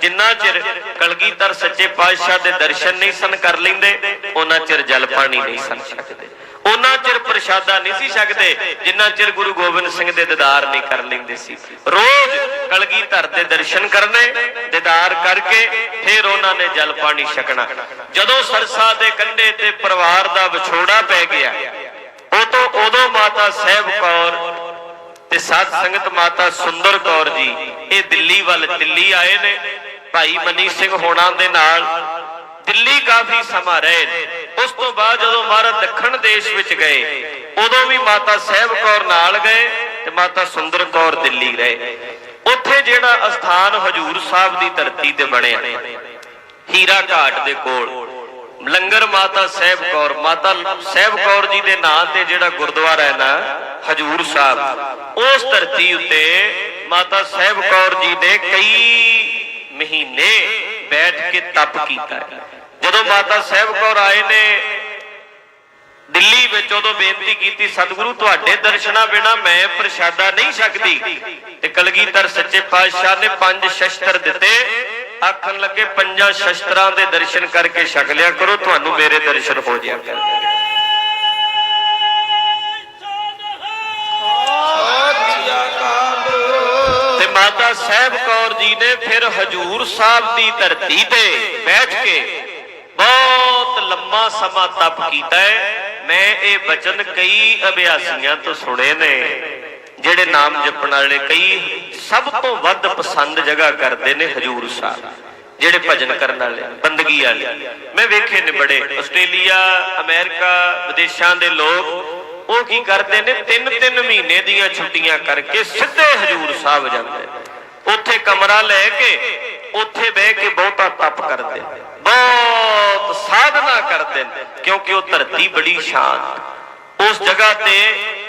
ਜਿੰਨਾ ਚਿਰ ਕਲਗੀਧਰ ਸੱਚੇ ਪਾਤਸ਼ਾਹ ਦੇ ਦਰਸ਼ਨ ਨਹੀਂ ਸਨ ਕਰ ਲੈਂਦੇ, ਉਹਨਾਂ ਚਿਰ ਜਲ ਪਾਣੀ ਨਹੀਂ ਸਨ ਛਕਦੇ। ਉਹਨਾਂ ਚਿਰ ਪ੍ਰਸ਼ਾਦਾ ਨਹੀਂ ਸੀ ਛਕਦੇ, ਜਿੰਨਾ ਚਿਰ ਗੁਰੂ ਗੋਬਿੰਦ ਸਿੰਘ ਦੇ ਦੀਦਾਰ ਨਹੀਂ ਕਰ ਲੈਂਦੇ ਸੀ। ਰੋਜ਼ ਕਲਗੀਧਰ ਦੇ ਦਰਸ਼ਨ ਕਰਨੇ, ਦੀਦਾਰ ਕਰਕੇ ਫਿਰ ਉਹਨਾਂ ਨੇ ਜਲ ਪਾਣੀ ਛਕਣਾ। ਜਦੋਂ ਸਰਸਾ ਦੇ ਕੰਢੇ ਤੇ ਪਰਿਵਾਰ ਦਾ ਵਿਛੋੜਾ ਪੈ ਗਿਆ, ਉਹ ਤੋਂ ਉਦੋਂ ਮਾਤਾ ਸਾਹਿਬ ਕੌਰ ਤੇ ਸਾਧ ਸੰਗਤ ਮਾਤਾ ਸੁੰਦਰ ਕੌਰ ਜੀ, ਇਹ ਦਿੱਲੀ ਵੱਲ ਦਿੱਲੀ ਆਏ ਨੇ। ਭਾਈ ਮਨੀ ਸਿੰਘ ਹੋਣਾ ਦੇ ਨਾਲ ਦਿੱਲੀ ਕਾਫੀ ਸਮਾਂ ਰਹੇ ਨੇ। ਉਸ ਤੋਂ ਬਾਅਦ ਜਦੋਂ ਮਹਾਰਾਜ ਦੱਖਣ ਦੇਸ਼ ਵਿੱਚ ਗਏ, ਉਦੋਂ ਵੀ ਮਾਤਾ ਸਾਹਿਬ ਕੌਰ ਨਾਲ ਗਏ ਤੇ ਮਾਤਾ ਸੁੰਦਰ ਕੌਰ ਦਿੱਲੀ ਰਹੇ ਉੱਥੇ ਜਿਹੜਾ ਅਸਥਾਨ ਹਜੂਰ ਸਾਹਿਬ ਦੀ ਧਰਤੀ ਤੇ ਬਣਿਆ, ਹੀਰਾ ਘਾਟ ਦੇ ਕੋਲ, ਲੰਗਰ ਮਾਤਾ ਸਾਹਿਬ ਕੌਰ, ਮਾਤਾ ਸਾਹਿਬ ਕੌਰ ਜੀ ਦੇ ਨਾਂ ਤੇ ਜਿਹੜਾ ਗੁਰਦੁਆਰਾ ਹੈ ਨਾ, ਹਜੂਰ ਸਾਹਿਬ, ਉਸ ਧਰਤੀ ਉੱਤੇ ਮਾਤਾ ਸਾਹਿਬ ਕੌਰ ਜੀ ਨੇ ਕਈ ਮਹੀਨੇ ਬੈਠ ਕੇ ਤਪ ਕੀਤਾ ਹੈ। ਜਦੋਂ ਮਾਤਾ ਸਾਹਿਬ ਕੌਰ ਆਏ ਨੇ, ਦਿੱਲੀ ਵਿੱਚ ਉਦੋਂ ਬੇਨਤੀ ਕੀਤੀ, ਸਤਿਗੁਰੂ, ਤੁਹਾਡੇ ਦਰਸ਼ਨਾਂ ਬਿਨਾ ਮੈਂ ਪ੍ਰਸ਼ਾਦਾ ਨਹੀਂ ਸਕਦੀ ਤੇ ਕਲਗੀਧਰ ਸੱਚੇ ਪਾਤਸ਼ਾਹ ਨੇ ਪੰਜ ਸ਼ਸਤਰ ਦਿੱਤੇ। ਆਖਣ ਲੱਗੇ, ਪੰਜਾਂ ਸ਼ਸਤਰਾਂ ਦੇ ਦਰਸ਼ਨ ਕਰਕੇ ਛਕ ਲਿਆ ਕਰੋ, ਤੁਹਾਨੂੰ ਮੇਰੇ ਦਰਸ਼ਨ ਹੋ ਜਾਇਆ ਕਰਨਗੇ ਤੇ ਮਾਤਾ ਸਾਹਿਬ ਕੌਰ ਜੀ ਨੇ ਫਿਰ ਹਜੂਰ ਸਾਹਿਬ ਦੀ ਧਰਤੀ ਤੇ ਬੈਠ ਕੇ ਬਹੁਤ ਲੰਮਾ ਸਮਾਂ ਤਪ ਕੀਤਾ ਹੈ। ਮੈਂ ਇਹ ਬਚਨ ਕਈ ਅਭਿਆਸੀਆਂ ਤੋਂ ਸੁਣੇ ਨੇ, ਜਿਹੜੇ ਨਾਮ ਜਪਣ ਵਾਲੇ ਕਈ ਸਭ ਤੋਂ ਵੱਧ ਪਸੰਦ ਜਗ੍ਹਾ ਕਰਦੇ ਨੇ ਹਜੂਰ ਸਾਹਿਬ, ਜਿਹੜੇ ਭਜਨ ਕਰਨ ਵਾਲੇ, ਬੰਦਗੀ ਵਾਲੇ। ਮੈਂ ਵੇਖੇ ਨੇ ਬੜੇ। ਆਸਟ੍ਰੇਲੀਆ, ਅਮਰੀਕਾ, ਵਿਦੇਸ਼ਾਂ ਦੇ ਲੋਕ ਉਹ ਕੀ ਕਰਦੇ ਨੇ? ਤਿੰਨ ਤਿੰਨ ਮਹੀਨੇ ਦੀਆਂ ਛੁੱਟੀਆਂ ਕਰਕੇ ਸਿੱਧੇ ਹਜੂਰ ਸਾਹਿਬ ਜਾਂਦੇ ਉੱਥੇ ਕਮਰਾ ਲੈ ਕੇ ਉੱਥੇ ਬਹਿ ਕੇ ਬਹੁਤਾ ਤਪ ਕਰਦੇ। ਬਹੁਤ ਸਾਧਨਾ ਕਰਦੇ ਕਿਉਂਕਿ ਉਹ ਧਰਤੀ ਬੜੀ ਸ਼ਾਂਤ ਉਸ ਜਗ੍ਹਾ ਤੇ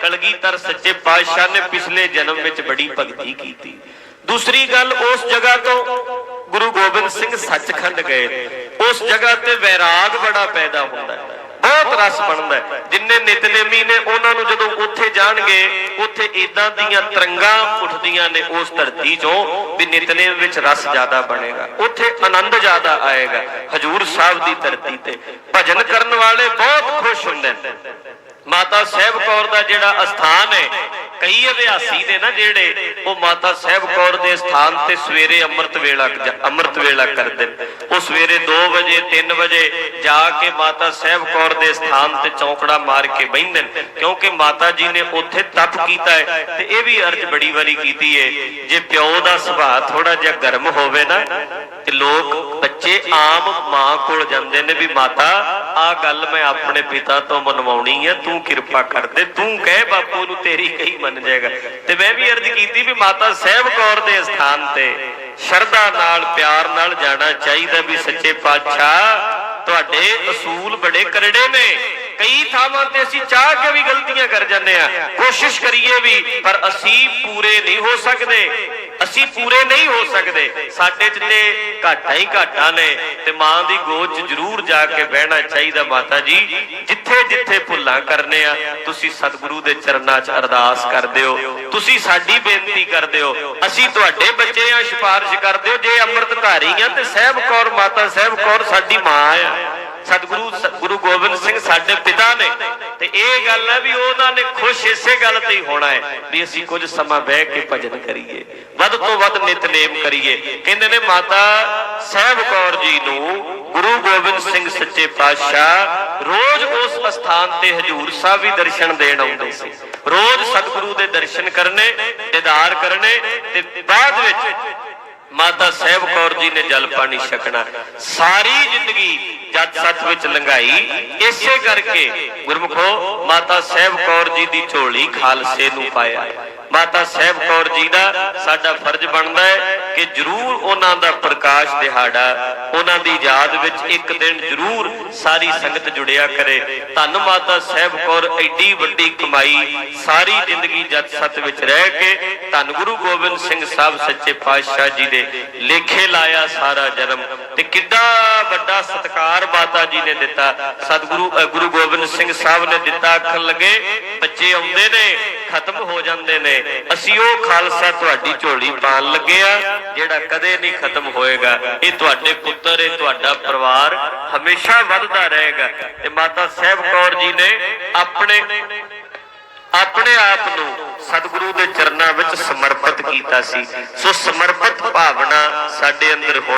ਕਲਗੀਧਰ ਸੱਚੇ ਪਾਤਸ਼ਾਹ ਨੇ ਪਿਛਲੇ ਜਨਮ ਵਿੱਚ ਬੜੀ ਭਗਤੀ ਕੀਤੀ। ਦੂਸਰੀ ਗੱਲ, ਉਸ ਜਗ੍ਹਾ ਤੋਂ ਗੁਰੂ ਗੋਬਿੰਦ ਸਿੰਘ ਸੱਚਖੰਡ ਗਏ ਉਸ ਜਗ੍ਹਾ ਤੇ ਵੈਰਾਗ ਬੜਾ ਪੈਦਾ ਹੁੰਦਾ ਹੈ। ਬਹੁਤ ਰਸ ਬਣਦਾ ਜਿੰਨੇ ਨਿਤਨੇਮੀ ਨੇ, ਉਹਨਾਂ ਨੂੰ ਜਦੋਂ ਉੱਥੇ ਜਾਣਗੇ, ਉੱਥੇ ਇਦਾਂ ਦੀਆਂ ਤਰੰਗਾਂ ਉੱਠਦੀਆਂ ਨੇ ਉਸ ਧਰਤੀ 'ਚੋਂ ਵੀ ਨਿਤਨੇਮ ਵਿੱਚ ਰਸ ਜ਼ਿਆਦਾ ਬਣੇਗਾ। ਉੱਥੇ ਆਨੰਦ ਜ਼ਿਆਦਾ ਆਏਗਾ। ਹਜੂਰ ਸਾਹਿਬ ਦੀ ਧਰਤੀ ਤੇ ਭਜਨ ਕਰਨ ਵਾਲੇ ਬਹੁਤ ਖੁਸ਼ ਹੁੰਦੇ ਨੇ। ਮਾਤਾ ਸਾਹਿਬ ਕੌਰ ਦਾ ਜਿਹੜਾ ਅਸਥਾਨ ਹੈ, ਕਈ ਅਭਿਆਸੀ ਨੇ ਨਾ ਜਿਹੜੇ, ਉਹ ਮਾਤਾ ਸਾਹਿਬ ਕੌਰ ਦੇ ਸਥਾਨ ਤੇ ਸਵੇਰੇ ਅੰਮ੍ਰਿਤ ਵੇਲਾ ਅੰਮ੍ਰਿਤ ਵੇਲਾ ਕਰਦੇ ਉਹ ਸਵੇਰੇ 2 ਵਜੇ 3 ਵਜੇ ਜਾ ਕੇ ਮਾਤਾ ਸਾਹਿਬ ਕੌਰ ਦੇ ਸਥਾਨ ਤੇ ਚੌਂਕੜਾ ਮਾਰ ਕੇ ਬਹਿੰਦੇ ਨੇ, ਕਿਉਂਕਿ ਮਾਤਾ ਜੀ ਨੇ ਉੱਥੇ ਤਪ ਕੀਤਾ ਹੈ ਤੇ ਇਹ ਵੀ ਅਰਜ ਬੜੀ ਵਾਰੀ ਕੀਤੀ ਹੈ, ਜੇ ਪਿਓ ਦਾ ਸੁਭਾਅ ਥੋੜਾ ਜਿਹਾ ਗਰਮ ਹੋਵੇ ਨਾ, ਤੇ ਲੋਕ ਬੱਚੇ ਆਮ ਮਾਂ ਕੋਲ ਜਾਂਦੇ ਨੇ ਵੀ ਮਾਤਾ ਆ ਗੱਲ ਮੈਂ ਆਪਣੇ ਪਿਤਾ ਤੋਂ ਮਨਵਾਉਣੀ ਹੈ ਤੂੰ ਕਿਰਪਾ ਕਰ ਦੇ, ਤੂੰ ਕਹਿ ਬਾਪੂ ਨੂੰ ਤੇਰੀ ਕਹੀ ਮੰਨ ਜਾਏਗਾ। ਤੇ ਮੈਂ ਵੀ ਅਰਜ਼ ਕੀਤੀ ਵੀ ਮਾਤਾ ਸਾਹਿਬ ਕੌਰ ਦੇ ਸਥਾਨ ਤੇ ਸ਼ਰਧਾ ਨਾਲ, ਪਿਆਰ ਨਾਲ ਜਾਣਾ ਚਾਹੀਦਾ ਵੀ ਸੱਚੇ ਪਾਤਸ਼ਾਹ, ਤੁਹਾਡੇ ਅਸੂਲ ਬੜੇ ਕਰੜੇ ਨੇ। ਕਈ ਥਾਵਾਂ ਤੇ ਅਸੀਂ ਚਾਹ ਕੇ ਵੀ ਗਲਤੀਆਂ ਕਰ ਜਾਂਦੇ ਆ। ਕੋਸ਼ਿਸ਼ ਕਰੀਏ ਵੀ, ਪਰ ਅਸੀਂ ਪੂਰੇ ਨਹੀਂ ਹੋ ਸਕਦੇ। ਅਸੀਂ ਪੂਰੇ ਨਹੀਂ ਹੋ ਸਕਦੇ। ਸਾਡੇ ਚ ਤੇ ਘਾਟਾ ਹੀ ਘਾਟਾ ਨੇ ਤੇ ਮਾਂ ਦੀ ਗੋਦ ਚ ਜ਼ਰੂਰ ਜਾ ਕੇ ਬਹਿਣਾ ਚਾਹੀਦਾ ਮਾਤਾ ਜੀ। ਜਿੱਥੇ ਜਿੱਥੇ ਭੁੱਲਾਂ ਕਰਨੇ ਆ ਤੁਸੀਂ ਸਤਿਗੁਰੂ ਦੇ ਚਰਨਾਂ 'ਚ ਅਰਦਾਸ ਕਰਦੇ ਹੋ। ਤੁਸੀਂ ਸਾਡੀ ਬੇਨਤੀ ਕਰਦੇ ਹੋ। ਅਸੀਂ ਤੁਹਾਡੇ ਬੱਚੇ ਆ ਸਿਫਾਰਿਸ਼ ਕਰਦੇ ਹੋ। ਜੇ ਅੰਮ੍ਰਿਤਧਾਰੀ ਆ ਤੇ ਸਹਿਬ ਕੌਰ, ਮਾਤਾ ਸਹਿਬ ਕੌਰ ਸਾਡੀ ਮਾਂ ਆ। ਸਤਿਗੁਰੂ ਗੁਰੂ ਗੋਬਿੰਦ ਸਿੰਘ ਸਾਡੇ ਪਿਤਾ ਨੇ। ਤੇ ਇਹ ਗੱਲ ਹੈ ਵੀ ਉਹਨਾਂ ਨੇ ਖੁਸ਼ ਇਸੇ ਗੱਲ ਤੇ ਹੀ ਹੋਣਾ ਹੈ ਵੀ ਅਸੀਂ ਕੁਝ ਸਮਾਂ ਬਹਿ ਕੇ ਭਜਨ ਕਰੀਏ। ਵੱਧ ਤੋਂ ਵੱਧ ਨਿਤਨੇਮ ਕਰੀਏ। ਕਹਿੰਦੇ ਨੇ ਮਾਤਾ ਸਹਿਬ ਕੌਰ ਜੀ ਨੂੰ ਗੁਰੂ ਗੋਬਿੰਦ ਸਿੰਘ ਸੱਚੇ ਪਾਤਸ਼ਾਹ ਰੋਜ਼ ਉਸ ਅਸਥਾਨ ਤੇ ਹਜੂਰ ਸਾਹਿਬ ਵੀ ਦਰਸ਼ਨ ਦੇਣ ਆਉਂਦੇ ਸੀ। ਰੋਜ਼ ਸਤਿਗੁਰੂ ਦੇ ਦਰਸ਼ਨ ਕਰਨੇ, ਦੀਦਾਰ ਕਰਨੇ ਤੇ ਬਾਅਦ ਵਿੱਚ ਮਾਤਾ ਸਾਹਿਬ ਕੌਰ ਜੀ ਨੇ ਜਲ ਪਾਣੀ ਛਕਣਾ। ਸਾਰੀ ਜ਼ਿੰਦਗੀ ਜੱਜ ਸੱਚ ਵਿੱਚ ਲੰਘਾਈ। ਇਸੇ ਕਰਕੇ ਗੁਰਮਖੋ, ਮਾਤਾ ਸਾਹਿਬ ਕੌਰ ਜੀ ਦੀ ਝੋਲੀ ਖਾਲਸੇ ਨੂੰ ਪਾਇਆ। ਮਾਤਾ ਸਾਹਿਬ ਕੌਰ ਜੀ ਦਾ ਸਾਡਾ ਫਰਜ਼ ਬਣਦਾ ਹੈ ਕਿ ਜਰੂਰ ਉਹਨਾਂ ਦਾ ਪ੍ਰਕਾਸ਼ ਦਿਹਾੜਾ, ਉਹਨਾਂ ਦੀ ਯਾਦ ਵਿੱਚ ਇੱਕ ਦਿਨ ਜਰੂਰ ਸਾਰੀ ਸੰਗਤ ਜੁੜਿਆ ਕਰੇ। ਧੰਨ ਮਾਤਾ ਸਾਹਿਬ ਕੌਰ, ਐਡੀ ਵੱਡੀ ਕਮਾਈ ਸਾਰੀ ਜ਼ਿੰਦਗੀ ਜੱਟ ਸਤ ਵਿੱਚ ਰਹਿ ਕੇ ਧੰਨ ਗੁਰੂ ਗੋਬਿੰਦ ਸਿੰਘ ਸਾਹਿਬ ਸੱਚੇ ਪਾਤਸ਼ਾਹ ਜੀ ਦੇ ਲੇਖੇ ਲਾਇਆ ਸਾਰਾ ਜਨਮ। ਤੇ ਕਿੱਡਾ ਵੱਡਾ ਸਤਕਾਰ ਮਾਤਾ ਜੀ ਨੇ ਦਿੱਤਾ। ਸਤਿਗੁਰੂ ਗੁਰੂ ਗੋਬਿੰਦ ਸਿੰਘ ਸਾਹਿਬ ਨੇ ਦਿੱਤਾ। ਆਖਣ ਲੱਗੇ, ਬੱਚੇ ਆਉਂਦੇ ਨੇ ਖਤਮ ਹੋ ਜਾਂਦੇ ਨੇ। ਅਸੀਂ ਉਹ ਖਾਲਸਾ ਤੁਹਾਡੀ ਝੋਲੀ ਪਾਣ ਲੱਗੇ ਆ, ਜਿਹੜਾ ਕਦੇ ਨਹੀਂ ਖਤਮ ਹੋਏਗਾ। ਇਹ ਤੁਹਾਡੇ ਪੁੱਤਰ, ਇਹ ਤੁਹਾਡਾ ਪਰਿਵਾਰ ਹਮੇਸ਼ਾ ਵੱਧਦਾ ਰਹੇਗਾ। ਤੇ ਮਾਤਾ ਸਾਹਿਬ ਕੌਰ ਜੀ ਨੇ ਆਪਣੇ ਆਪਣੇ ਆਪ ਨੂੰ ਸਤਿਗੁਰੂ ਦੇ ਚਰਨਾਂ ਵਿੱਚ ਸਮਰਪਿਤ ਕੀਤਾ ਸੀ। ਸੋ ਸਮਰਪਿਤ ਭਾਵਨਾ ਸਾਡੇ ਅੰਦਰ ਹੋ